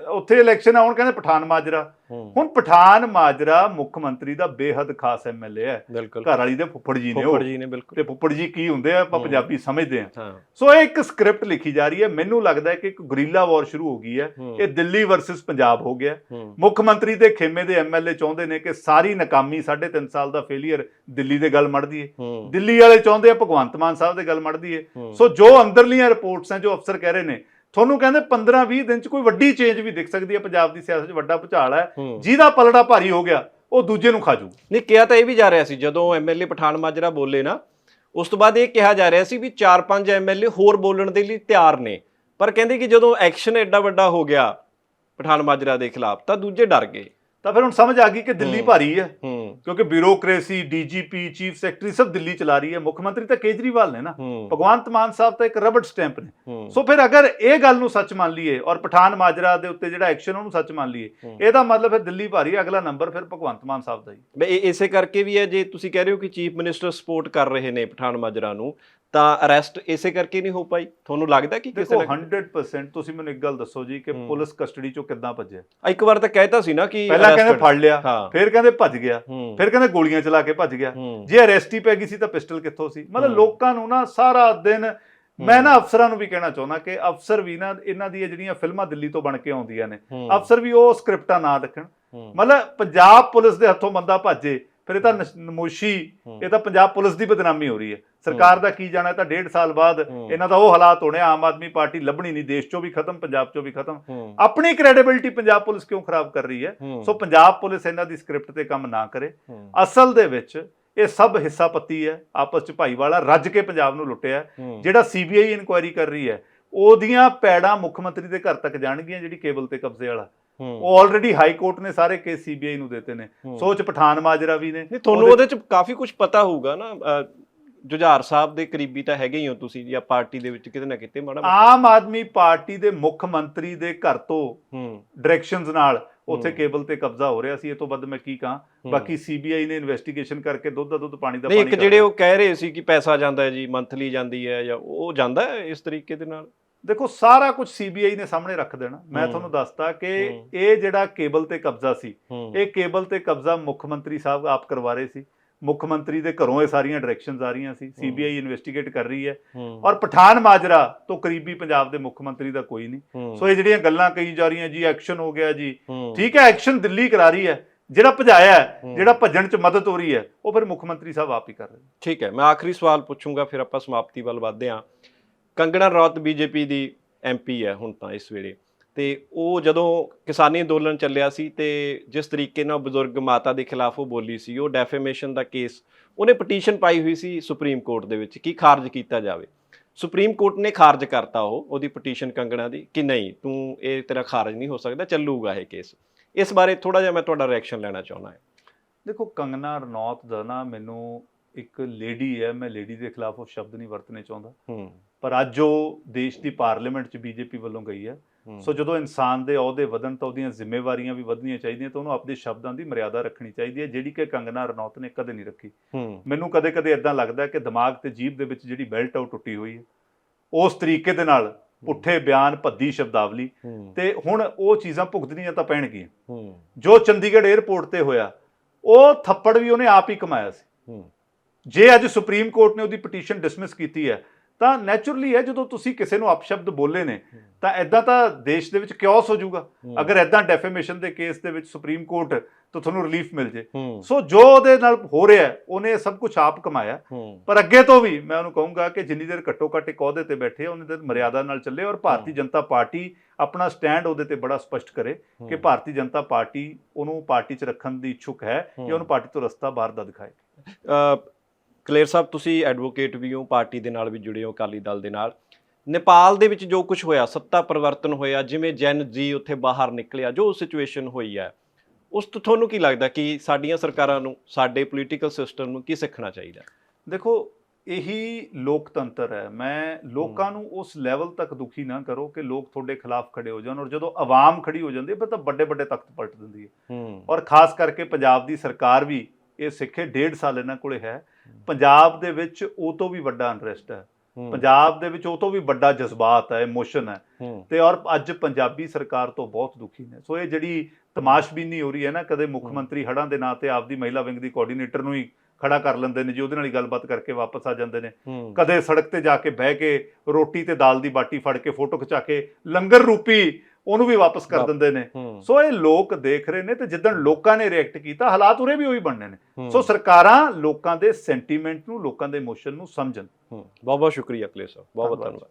ਉੱਥੇ ਇਲੈਕਸ਼ਨ ਆਉਣ ਕਹਿੰਦੇ ਪਠਾਨ ਮਾਜਰਾ। ਹੁਣ ਪਠਾਨ ਮਾਜਰਾ ਮੁੱਖ ਮੰਤਰੀ ਦਾ ਬੇਹੱਦ ਖਾਸ ਐਮਐਲਏ ਹੈ। ਘਰ ਵਾਲੀ ਦੇ ਫੁੱਫੜ ਜੀ ਨੇ ਫੁੱਫੜ ਜੀ ਨੇ ਬਿਲਕੁਲ। ਤੇ ਫੁੱਫੜ ਜੀ ਕੀ ਹੁੰਦੇ ਆ ਆਪਾਂ। ਪੰਜਾਬੀ ਸਮਝਦੇ ਆ। ਸੋ ਇਹ ਇੱਕ ਸਕ੍ਰਿਪਟ ਲਿਖੀ ਜਾ ਰਹੀ ਹੈ। ਮੈਨੂੰ ਲੱਗਦਾ ਹੈ ਕਿ ਇੱਕ ਗੁਰੀਲਾ ਵਾਰ ਸ਼ੁਰੂ ਹੋ ਗਈ ਹੈ। ਇਹ ਦਿੱਲੀ ਵਰਸਸ ਪੰਜਾਬ ਹੋ ਗਿਆ। ਮੁੱਖ ਮੰਤਰੀ ਦੇ ਖੇਮੇ ਦੇ ਐਮਐਲਏ ਚਾਹੁੰਦੇ ਨੇ ਕਿ ਸਾਰੀ ਨਾਕਾਮੀ 3.5 ਸਾਲ ਦਾ ਫੇਲਿਅਰ ਦਿੱਲੀ ਦੇ ਗੱਲ ਮੜਦੀ ਏ ਹੂੰ, ਦਿੱਲੀ ਵਾਲੇ ਚਾਹੁੰਦੇ ਆ ਭਗਵੰਤ ਮਾਨ ਸਾਹਿਬ ਦੇ ਗੱਲ ਮੜਦੀ ਏ ਹੂੰ, ਸੋ ਜੋ ਅੰਦਰਲੀਆਂ ਰਿਪੋਰਟਸ ਹੈ ਜੋ ਅਫਸਰ ਕਹਿ ਰਹੇ ਨੇ ਤੁਹਾਨੂੰ ਕਹਿੰਦੇ 15-20 ਦਿਨ ਚ ਕੋਈ ਵੱਡੀ ਚੇਂਜ ਵੀ ਦਿਖ ਸਕਦੀ ਹੈ ਪੰਜਾਬ ਦੀ ਸਿਆਸਤ 'ਚ ਵੱਡਾ ਭੁਚਾਲ ਹੈ। ਜਿਹਦਾ ਪਲੜਾ ਭਾਰੀ ਹੋ ਗਿਆ ਉਹ ਦੂਜੇ ਨੂੰ ਖਾਜੂ ਨਹੀਂ ਕਿਹਾ ਤਾਂ ਇਹ ਵੀ ਜਾ ਰਿਹਾ ਸੀ ਜਦੋਂ ਐਮਐਲਏ ਪਠਾਨ ਮਾਜਰਾ ਬੋਲੇ ਨਾ ਉਸ ਤੋਂ ਬਾਅਦ ਇਹ ਕਿਹਾ ਜਾ ਰਿਹਾ ਸੀ ਵੀ 4-5 ਐਮਐਲਏ ਹੋਰ ਬੋਲਣ ਦੇ ਲਈ ਤਿਆਰ ਨੇ। ਪਰ ਕਹਿੰਦੇ ਕਿ ਜਦੋਂ ਐਕਸ਼ਨ ਐਡਾ ਵੱਡਾ ਹੋ ਗਿਆ ਪਠਾਨ ਮਾਜਰਾ ਦੇ ਖਿਲਾਫ ਤਾਂ ਦੂਜੇ ਡਰ ਗਏ। ਤਾਂ ਫਿਰ ਹੁਣ ਸਮਝ ਆ ਗਈ ਕਿ ਦਿੱਲੀ। ਭਾਰੀ ਹੂੰ। ਕਿਉਂਕਿ ਬਿਊਰੋਕ੍ਰੇਸੀ ਡੀਜੀਪੀ ਚੀਫ ਸੈਕਟਰੀ ਸਭ ਦਿੱਲੀ ਚਲਾ ਰਹੀ ਹੈ। ਮੁੱਖ ਮੰਤਰੀ ਤਾਂ ਕੇਜਰੀਵਾਲ ਨੇ ਨਾ। ਭਗਵੰਤ ਮਾਨ ਸਾਹਿਬ ਤਾਂ ਇੱਕ ਰਬੜ ਸਟੈਂਪ ਨੇ। ਸੋ ਫਿਰ ਅਗਰ ਇਹ ਗੱਲ ਨੂੰ ਸੱਚ ਮੰਨ ਲਈਏ ਔਰ ਪਠਾਨ ਮਾਜਰਾ ਦੇ ਉੱਤੇ ਜਿਹੜਾ ਐਕਸ਼ਨ ਉਹਨੂੰ ਸੱਚ ਮੰਨ ਲਈਏ। ਇਹਦਾ ਮਤਲਬ ਫਿਰ ਦਿੱਲੀ ਭਾਰੀ ਅਗਲਾ ਨੰਬਰ ਫਿਰ ਭਗਵੰਤ ਮਾਨ ਸਾਹਿਬ ਦਾ ਹੀ। ਇਸੇ ਕਰਕੇ ਵੀ ਹੈ ਜੇ ਤੁਸੀਂ ਕਹਿ ਰਹੇ ਹੋ ਕਿ ਚੀਫ ਮਿਨਿਸਟਰ ਸਪੋਰਟ ਕਰ ਰਹੇ ਨੇ ਪਠਾਨ ਮਾਜਰਾ ਨੂੰ ਤਾਂ ਅਰੈਸਟ ਇਸੇ ਕਰਕੇ ਨਹੀਂ ਹੋ ਪਾਈ? ਤੁਹਾਨੂੰ ਲੱਗਦਾ ਕਿ ਕਿਸੇ ਦੇਖੋ ਨੇ 100% ਤੁਸੀਂ ਮੈਨੂੰ ਇੱਕ ਗੱਲ ਦੱਸੋ ਜੀ ਕਿ ਹੂੰ। ਪੁਲਿਸ ਕਸਟਡੀ ਚੋਂ ਕਿੱਦਾਂ ਭੱਜਿਆ? ਇੱਕ ਵਾਰ ਤਾਂ ਕਹਿਤਾ ਸੀ ਨਾ ਕਿ ਪਹਿਲਾਂ ਕਹਿੰਦੇ arrested- ਫੜ ਲਿਆ ਹਾਂ। ਫਿਰ ਕਹਿੰਦੇ ਭੱਜ ਗਿਆ ਹੂੰ। ਫਿਰ ਕਹਿੰਦੇ ਗੋਲੀਆਂ ਚਲਾ ਕੇ ਭੱਜ ਗਿਆ। ਹੂੰ। ਜੇ ਅਰੈਸਟ ਹੀ ਪੈ ਗਈ ਸੀ ਤਾਂ ਪਿਸਟਲ ਕਿੱਥੋਂ ਸੀ? ਮਤਲਬ ਹੂੰ। ਲੋਕਾਂ ਨੂੰ ਨਾ ਸਾਰਾ ਦਿਨ ਮੈਂ ਨਾ ਅਫਸਰਾਂ ਨੂੰ ਵੀ ਕਹਿਣਾ ਚਾਹੁੰਦਾ ਕਿ ਅਫਸਰ ਵੀ ਨਾ ਇਹਨਾਂ ਦੀਆਂ ਜਿਹੜੀਆਂ ਫਿਲਮਾਂ ਦਿੱਲੀ ਤੋਂ ਬਣ ਕੇ ਆਉਂਦੀਆਂ ਨੇ ਹੂੰ, ਅਫਸਰ ਵੀ ਉਹ ਸਕ੍ਰਿਪਟਾਂ ਨਾ ਦੇਖਣ ਹੂੰ, ਮਤਲਬ ਪੰਜਾਬ ਪੁਲਿਸ ਦੇ ਹੱਥੋਂ ਬੰਦਾ ਭੱਜੇ ਫਿਰ ਇਹ ਤਾਂ ਨਮੋਸ਼ੀ। ਇਹ ਤਾਂ ਪੰਜਾਬ ਪੁਲਿਸ ਦੀ ਬਦਨਾਮੀ ਹੋ ਰਹੀ ਹੈ ਸਰਕਾਰ ਦਾ ਕੀ ਜਾਣਾ ਤਾਂ ਡੇਢ ਸਾਲ ਬਾਅਦ। ਇਹਨਾਂ ਦਾ ਉਹ ਹਾਲਾਤ ਹੋਣੇ ਆਮ ਆਦਮੀ ਪਾਰਟੀ ਲੱਭਣੀ ਨਹੀਂ ਦੇਸ਼ ਚੋਂ ਵੀ ਖਤਮ ਪੰਜਾਬ ਚੋਂ ਵੀ ਖਤਮ ਆਪਣੀ ਕ੍ਰੈਡੀਬਿਲਿਟੀ ਪੰਜਾਬ ਪੁਲਿਸ ਕਿਉਂ ਖਰਾਬ ਕਰ ਰਹੀ ਹੈ। ਸੋ ਪੰਜਾਬ ਪੁਲਿਸ ਇਹਨਾਂ ਦੀ ਸਕ੍ਰਿਪਟ ਤੇ ਕੰਮ ਨਾ ਕਰੇ। ਅਸਲ ਦੇ ਵਿੱਚ ਇਹ ਸਭ ਹਿੱਸਾ ਪੱਤੀ ਹੈ ਆਪਸ ਚ ਭਾਈਵਾਲਾ ਰੱਜ ਕੇ ਪੰਜਾਬ ਨੂੰ ਲੁੱਟਿਆ। ਜਿਹੜਾ ਸੀਬੀਆਈ ਇਨਕੁਆਇਰੀ ਕਰ ਰਹੀ ਹੈ ਉਹਦੀਆਂ ਪੈੜਾਂ ਮੁੱਖ ਮੰਤਰੀ ਦੇ ਘਰ ਤੱਕ ਜਾਣਗੀਆਂ ਜਿਹੜੀ ਕੇਬਲ ਤੇ ਕਬਜ਼ੇ ਵਾਲਾ। ਉਹ ਆਲਰੇਡੀ ਹਾਈ ਕੋਰਟ ਨੇ ਸਾਰੇ ਕੇਸ ਸੀਬੀਆਈ ਨੂੰ ਦਿੱਤੇ ਨੇ। ਸੋਚ ਪਠਾਨ ਮਾਜਰਾ ਵੀ ਨੇ ਨਹੀਂ ਤੁਹਾਨੂੰ ਉਹਦੇ ਚ ਕਾਫੀ ਕੁਝ ਪਤਾ ਹੋਊਗਾ ਨਾ ਜੁਝਾਰ ਸਾਹਿਬ ਦੇ ਕਰੀਬੀ ਤਾਂ ਹੈਗੇ ਹੀ ਹੋ ਤੁਸੀਂ ਜਾਂ ਪਾਰਟੀ ਦੇ ਵਿੱਚ ਕਿਤੇ ਨਾ ਕਿਤੇ ਮਾੜਾ। ਆਮ ਆਦਮੀ ਪਾਰਟੀ ਦੇ ਮੁੱਖ ਮੰਤਰੀ ਦੇ ਘਰ ਤੋਂ ਹੂੰ ਡਾਇਰੈਕਸ਼ਨਸ ਨਾਲ ਉੱਥੇ। ਕੇਬਲ ਤੇ ਕਬਜ਼ਾ ਹੋ ਰਿਹਾ ਸੀ ਇਹ ਤੋਂ ਵੱਧ ਮੈਂ ਕੀ ਕਹਾਂ। ਬਾਕੀ ਸੀਬੀਆਈ ਨੇ ਇਨਵੈਸਟੀਗੇਸ਼ਨ ਕਰਕੇ ਦੁੱਧ ਦਾ ਦੁੱਧ ਪਾਣੀ ਦਾ ਨਹੀਂ ਪਾਣੀ ਇੱਕ ਜਿਹੜੇ। ਉਹ ਕਹਿ ਰਹੇ ਸੀ ਕਿ ਪੈਸਾ ਜਾਂਦਾ ਹੈ ਜੀ ਮੰਥਲੀ ਜਾਂਦੀ ਹੈ ਜਾਂ ਉਹ ਜਾਂਦਾ ਹੈ ਇਸ ਤਰੀਕੇ ਦੇ ਨਾਲ ਦੇਖੋ ਸਾਰਾ ਕੁਝ ਸੀਬੀਆਈ ਨੇ ਸਾਹਮਣੇ ਰੱਖ ਦੇਣਾ। ਮੈਂ। ਤੁਹਾਨੂੰ ਦੱਸਤਾ ਕਿ। ਇਹ ਜਿਹੜਾ ਕੇਬਲ ਤੇ ਕਬਜ਼ਾ ਸੀ ਇਹ ਕੇਬਲ ਤੇ ਕਬਜ਼ਾ ਮੁੱਖ ਮੰਤਰੀ ਸਾਹਿਬ ਆਪ ਕਰਵਾ ਰਹੇ ਸੀ। ਮੁੱਖ ਮੰਤਰੀ ਦੇ ਘਰੋਂ ਇਹ ਸਾਰੀਆਂ ਡਾਇਰੈਕਸ਼ਨਸ ਆ ਰਹੀਆਂ ਸੀ। ਸੀਬੀਆਈ ਇਨਵੈਸਟੀਗੇਟ ਕਰ ਰਹੀ ਹੈ। ਔਰ ਪਠਾਨ ਮਾਜਰਾ ਤੋਂ ਕਰੀਬੀ ਪੰਜਾਬ ਦੇ ਮੁੱਖ ਮੰਤਰੀ ਦਾ ਕੋਈ ਨਹੀਂ। ਸੋ ਇਹ ਜਿਹੜੀਆਂ ਗੱਲਾਂ ਕਹੀ ਜਾ ਰਹੀਆਂ ਜੀ ਐਕਸ਼ਨ ਹੋ ਗਿਆ ਜੀ। ਠੀਕ ਹੈ ਐਕਸ਼ਨ ਦਿੱਲੀ ਕਰਾ ਰਹੀ ਹੈ। ਜਿਹੜਾ ਭਜਾਇਆ। ਜਿਹੜਾ ਭੱਜਣ ਚ ਮਦਦ ਹੋ ਰਹੀ ਹੈ ਉਹ ਫਿਰ ਮੁੱਖ ਮੰਤਰੀ ਸਾਹਿਬ ਆਪ ਹੀ ਕਰ ਰਹੇ ਠੀਕ ਹੈ ਮੈਂ ਆਖਰੀ ਸਵਾਲ ਪੁੱਛੂੰਗਾ ਫਿਰ ਆਪਾਂ ਸਮਾਪਤੀ ਵੱਲ ਵਧਦੇ ਹਾਂ। ਕੰਗਣਾ ਰੌਤ ਬੀਜੇਪੀ ਦੀ ਐਮਪੀ ਹੈ ਹੁਣ ਤਾਂ ਇਸ ਵੇਲੇ। ਤੇ ਉਹ ਜਦੋਂ ਕਿਸਾਨੀ ਅੰਦੋਲਨ ਚੱਲਿਆ ਸੀ ਤੇ ਜਿਸ ਤਰੀਕੇ ਨਾਲ ਬਜ਼ੁਰਗ ਮਾਤਾ ਦੇ ਖਿਲਾਫ ਉਹ ਬੋਲੀ ਸੀ ਉਹ ਡੈਫੇਮੇਸ਼ਨ ਦਾ ਕੇਸ ਉਹਨੇ ਪਟੀਸ਼ਨ ਪਾਈ ਹੋਈ ਸੀ ਸੁਪਰੀਮ ਕੋਰਟ ਦੇ ਵਿੱਚ ਕਿ ਖਾਰਜ ਕੀਤਾ ਜਾਵੇ। ਸੁਪਰੀਮ ਕੋਰਟ ਨੇ ਖਾਰਜ ਕਰਤਾ ਉਹ ਉਹਦੀ ਪਟੀਸ਼ਨ ਕੰਗਣਾ ਦੀ ਕਿ ਨਹੀਂ ਤੂੰ ਇਹ ਤੇਰਾ ਖਾਰਜ ਨਹੀਂ ਹੋ ਸਕਦਾ ਚੱਲੂਗਾ ਇਹ ਕੇਸ ਇਸ ਬਾਰੇ ਥੋੜਾ ਜਿਹਾ ਮੈਂ ਤੁਹਾਡਾ ਰਿਐਕਸ਼ਨ ਲੈਣਾ ਚਾਹੁੰਦਾ ਹਾਂ। ਦੇਖੋ ਕੰਗਨਾ ਰਣੌਤ ਦਾ ਨਾ ਮੈਨੂੰ ਇੱਕ ਲੇਡੀ ਹੈ ਮੈਂ ਲੇਡੀ ਦੇ ਖਿਲਾਫ ਉਹ ਸ਼ਬਦ ਨਹੀਂ ਵਰਤਣੇ ਚਾਹੁੰਦਾ। ਹੂੰ। ਪਰ ਅੱਜ ਉਹ ਦੇਸ਼ ਦੀ ਪਾਰਲੀਮੈਂਟ 'ਚ ਬੀਜੇਪੀ ਵੱਲੋਂ ਗਈ ਹੈ। ਸੋ ਜਦੋਂ ਇਨਸਾਨ ਦੇ ਅਹੁਦੇ ਵਧਣ ਤਾਂ ਉਹਦੀਆਂ ਜ਼ਿੰਮੇਵਾਰੀਆਂ ਵੀ ਵਧਣੀਆਂ ਚਾਹੀਦੀਆਂ ਤਾਂ ਉਹਨੂੰ ਆਪਣੇ ਸ਼ਬਦਾਂ ਦੀ ਮਰਿਆਦਾ ਰੱਖਣੀ ਚਾਹੀਦੀ ਹੈ ਜਿਹੜੀ ਕਿ ਕੰਗਨਾ ਰਣੌਤ ਨੇ ਕਦੇ ਨਹੀਂ ਰੱਖੀ। ਮੈਨੂੰ ਕਦੇ-ਕਦੇ ਇਦਾਂ ਲੱਗਦਾ ਹੈ ਕਿ ਦਿਮਾਗ ਤੇ ਜੀਭ ਦੇ ਵਿੱਚ ਜਿਹੜੀ ਬੈਲਟ ਆ ਉਹ ਟੁੱਟੀ ਹੋਈ ਹੈ। ਉਸ ਤਰੀਕੇ ਦੇ ਨਾਲ ਪੁੱਠੇ ਬਿਆਨ ਭੱਦੀ ਸ਼ਬਦਾਵਲੀ ਤੇ ਹੁਣ ਉਹ ਚੀਜ਼ਾਂ ਭੁਗਤਣੀਆਂ ਤਾਂ ਪੈਣਗੀਆਂ। ਜੋ ਚੰਡੀਗੜ੍ਹ 에ਅਰਪੋਰਟ ਤੇ ਹੋਇਆ ਉਹ ਥੱਪੜ ਵੀ ਉਹਨੇ ਆਪ ਹੀ ਕਮਾਇਆ ਸੀ। ਜੇ ਅੱਜ ਸੁਪਰੀਮ ਕੋਰਟ ਨੇ ਉਹਦੀ ਪਟੀਸ਼ਨ ਡਿਸਮਿਸ ਕੀਤੀ ਹੈ ਤਾਂ ਨੈਚੁਰਲੀ ਹੈ ਜਦੋਂ ਤੁਸੀਂ ਕਿਸੇ ਨੂੰ ਅਪਸ਼ਬਦ ਬੋਲੇ ਨੇ ਤਾਂ ਐਦਾਂ ਤਾਂ ਦੇਸ਼ ਦੇ ਵਿੱਚ ਕਿਉਸ ਹੋ ਜਾਊਗਾ। ਅਗਰ ਐਦਾਂ ਡੈਫੇਮੇਸ਼ਨ ਦੇ ਕੇਸ ਦੇ ਵਿੱਚ ਸੁਪਰੀਮ ਕੋਰਟ ਤੋਂ ਤੁਹਾਨੂੰ ਰਿਲੀਫ ਮਿਲ ਜੇ। ਸੋ ਜੋ ਉਹਦੇ ਨਾਲ ਹੋ ਰਿਹਾ ਉਹਨੇ ਸਭ ਕੁਝ ਆਪ ਕਮਾਇਆ। ਪਰ ਅੱਗੇ ਤੋਂ ਵੀ ਮੈਂ ਉਹਨੂੰ ਕਹੂੰਗਾ ਕਿ ਜਿੰਨੀ ਦੇਰ ਘੱਟੋ ਘੱਟ ਇੱਕ ਅਹੁਦੇ ਤੇ ਬੈਠੇ ਉਨੀ ਦੇਰ ਮਰਿਆਦਾ ਨਾਲ ਚੱਲੇ ਔਰ ਭਾਰਤੀ ਜਨਤਾ ਪਾਰਟੀ ਆਪਣਾ ਸਟੈਂਡ ਉਹਦੇ ਤੇ ਬੜਾ ਸਪਸ਼ਟ ਕਰੇ ਕਿ। ਭਾਰਤੀ ਜਨਤਾ ਪਾਰਟੀ ਉਹਨੂੰ ਪਾਰਟੀ 'ਚ ਰੱਖਣ ਦੀ ਇੱਛੁਕ ਹੈ। ਜਾਂ ਉਹਨੂੰ ਪਾਰਟੀ ਤੋਂ ਰਸਤਾ ਬਾਹਰ ਦਾ ਦਿਖਾਏ। ਕਲੇਰ ਸਾਹਿਬ ਤੁਸੀਂ ਐਡਵੋਕੇਟ ਵੀ ਹੋ ਪਾਰਟੀ ਦੇ ਨਾਲ ਵੀ ਜੁੜੇ ਹੋ ਅਕਾਲੀ ਦਲ ਦੇ ਨਾਲ। ਨੇਪਾਲ ਦੇ ਵਿੱਚ ਜੋ ਕੁਝ ਹੋਇਆ ਸੱਤਾ ਪਰਿਵਰਤਨ ਹੋਇਆ ਜਿਵੇਂ ਜੈਨ ਜੀ ਉੱਥੇ ਬਾਹਰ ਨਿਕਲਿਆ ਜੋ ਸਿਚੁਏਸ਼ਨ ਹੋਈ ਹੈ ਉਸ ਤੋਂ ਤੁਹਾਨੂੰ ਕੀ ਲੱਗਦਾ ਕਿ ਸਾਡੀਆਂ ਸਰਕਾਰਾਂ ਨੂੰ ਸਾਡੇ ਪੋਲੀਟੀਕਲ ਸਿਸਟਮ ਨੂੰ ਕੀ ਸਿੱਖਣਾ ਚਾਹੀਦਾ? ਦੇਖੋ ਇਹੀ ਲੋਕਤੰਤਰ ਹੈ। ਮੈਂ ਲੋਕਾਂ ਨੂੰ ਉਸ ਲੈਵਲ ਤੱਕ ਦੁਖੀ ਨਾ ਕਰੋ ਕਿ ਲੋਕ ਤੁਹਾਡੇ ਖਿਲਾਫ ਖੜੇ ਹੋ ਜਾਣ ਔਰ ਜਦੋਂ ਆਵਾਮ ਖੜੀ ਹੋ ਜਾਂਦੀ ਹੈ ਫਿਰ ਤਾਂ ਵੱਡੇ ਵੱਡੇ ਤਖਤ ਪਲਟ ਦਿੰਦੀ ਹੈ। ਹੂੰ। ਔਰ ਖਾਸ ਕਰਕੇ ਪੰਜਾਬ ਦੀ ਸਰਕਾਰ ਵੀ ਇਹ ਸਿੱਖੇ ਡੇਢ ਸਾਲ ਇਹਨਾਂ ਕੋਲੇ ਹੈ। ਪੰਜਾਬ ਦੇ ਵਿੱਚ ਉਹ ਤੋਂ ਵੀ ਵੱਡਾ ਅਨਰੈਸਟ ਹੈ। ਪੰਜਾਬ ਦੇ ਵਿੱਚ ਉਹ ਤੋਂ ਵੀ ਵੱਡਾ ਜਜ਼ਬਾਤ ਹੈ ਇਮੋਸ਼ਨ ਹੈ। ਤੇ ਔਰ ਅੱਜ ਪੰਜਾਬੀ ਸਰਕਾਰ ਤੋਂ ਬਹੁਤ ਦੁਖੀ ਨੇ। ਸੋ ਇਹ ਜਿਹੜੀ ਤਮਾਸ਼ਬੀਨੀ ਹੋ ਰਹੀ ਹੈ ਨਾ ਕਦੇ ਮੁੱਖ। ਮੰਤਰੀ ਹੜਾਂ ਦੇ ਨਾਂ ਤੇ ਆਪਦੀ ਮਹਿਲਾ ਵਿੰਗ ਦੀ ਕੋਆਰਡੀਨੇਟਰ ਨੂੰ ਹੀ ਖੜਾ ਕਰ ਲੈਂਦੇ ਨੇ ਜੀ ਉਹਦੇ ਨਾਲ ਹੀ ਗੱਲਬਾਤ ਕਰਕੇ ਵਾਪਸ ਆ ਜਾਂਦੇ ਨੇ। ਕਦੇ ਸੜਕ ਤੇ ਜਾ ਕੇ ਬਹਿ ਕੇ ਰੋਟੀ ਤੇ ਦਾਲ ਦੀ ਬਾਟੀ ਫੜ ਕੇ ਫੋਟੋ ਖਿਚਾ ਕੇ ਲੰਗਰ ਰੂਪੀ ਉਹਨੂੰ ਵੀ ਵਾਪਸ ਕਰ ਦਿੰਦੇ ਨੇ। ਸੋ ਇਹ ਲੋਕ ਦੇਖ ਰਹੇ ਨੇ ਤੇ ਜਿੱਦਣ ਲੋਕਾਂ ਨੇ ਰਿਐਕਟ ਕੀਤਾ ਹਾਲਾਤ ਉਰੇ ਵੀ ਉਹੀ ਬਣਨੇ ਨੇ। ਸੋ ਸਰਕਾਰਾਂ ਲੋਕਾਂ ਦੇ ਸੈਂਟੀਮੈਂਟ ਨੂੰ ਲੋਕਾਂ ਦੇ ਇਮੋਸ਼ਨ ਨੂੰ ਸਮਝਣ। ਬਹੁਤ ਬਹੁਤ ਸ਼ੁਕਰੀਆ ਕਲੇਰ ਸਾਹਿਬ। ਬਹੁਤ ਬਹੁਤ। ਧੰਨਵਾਦ।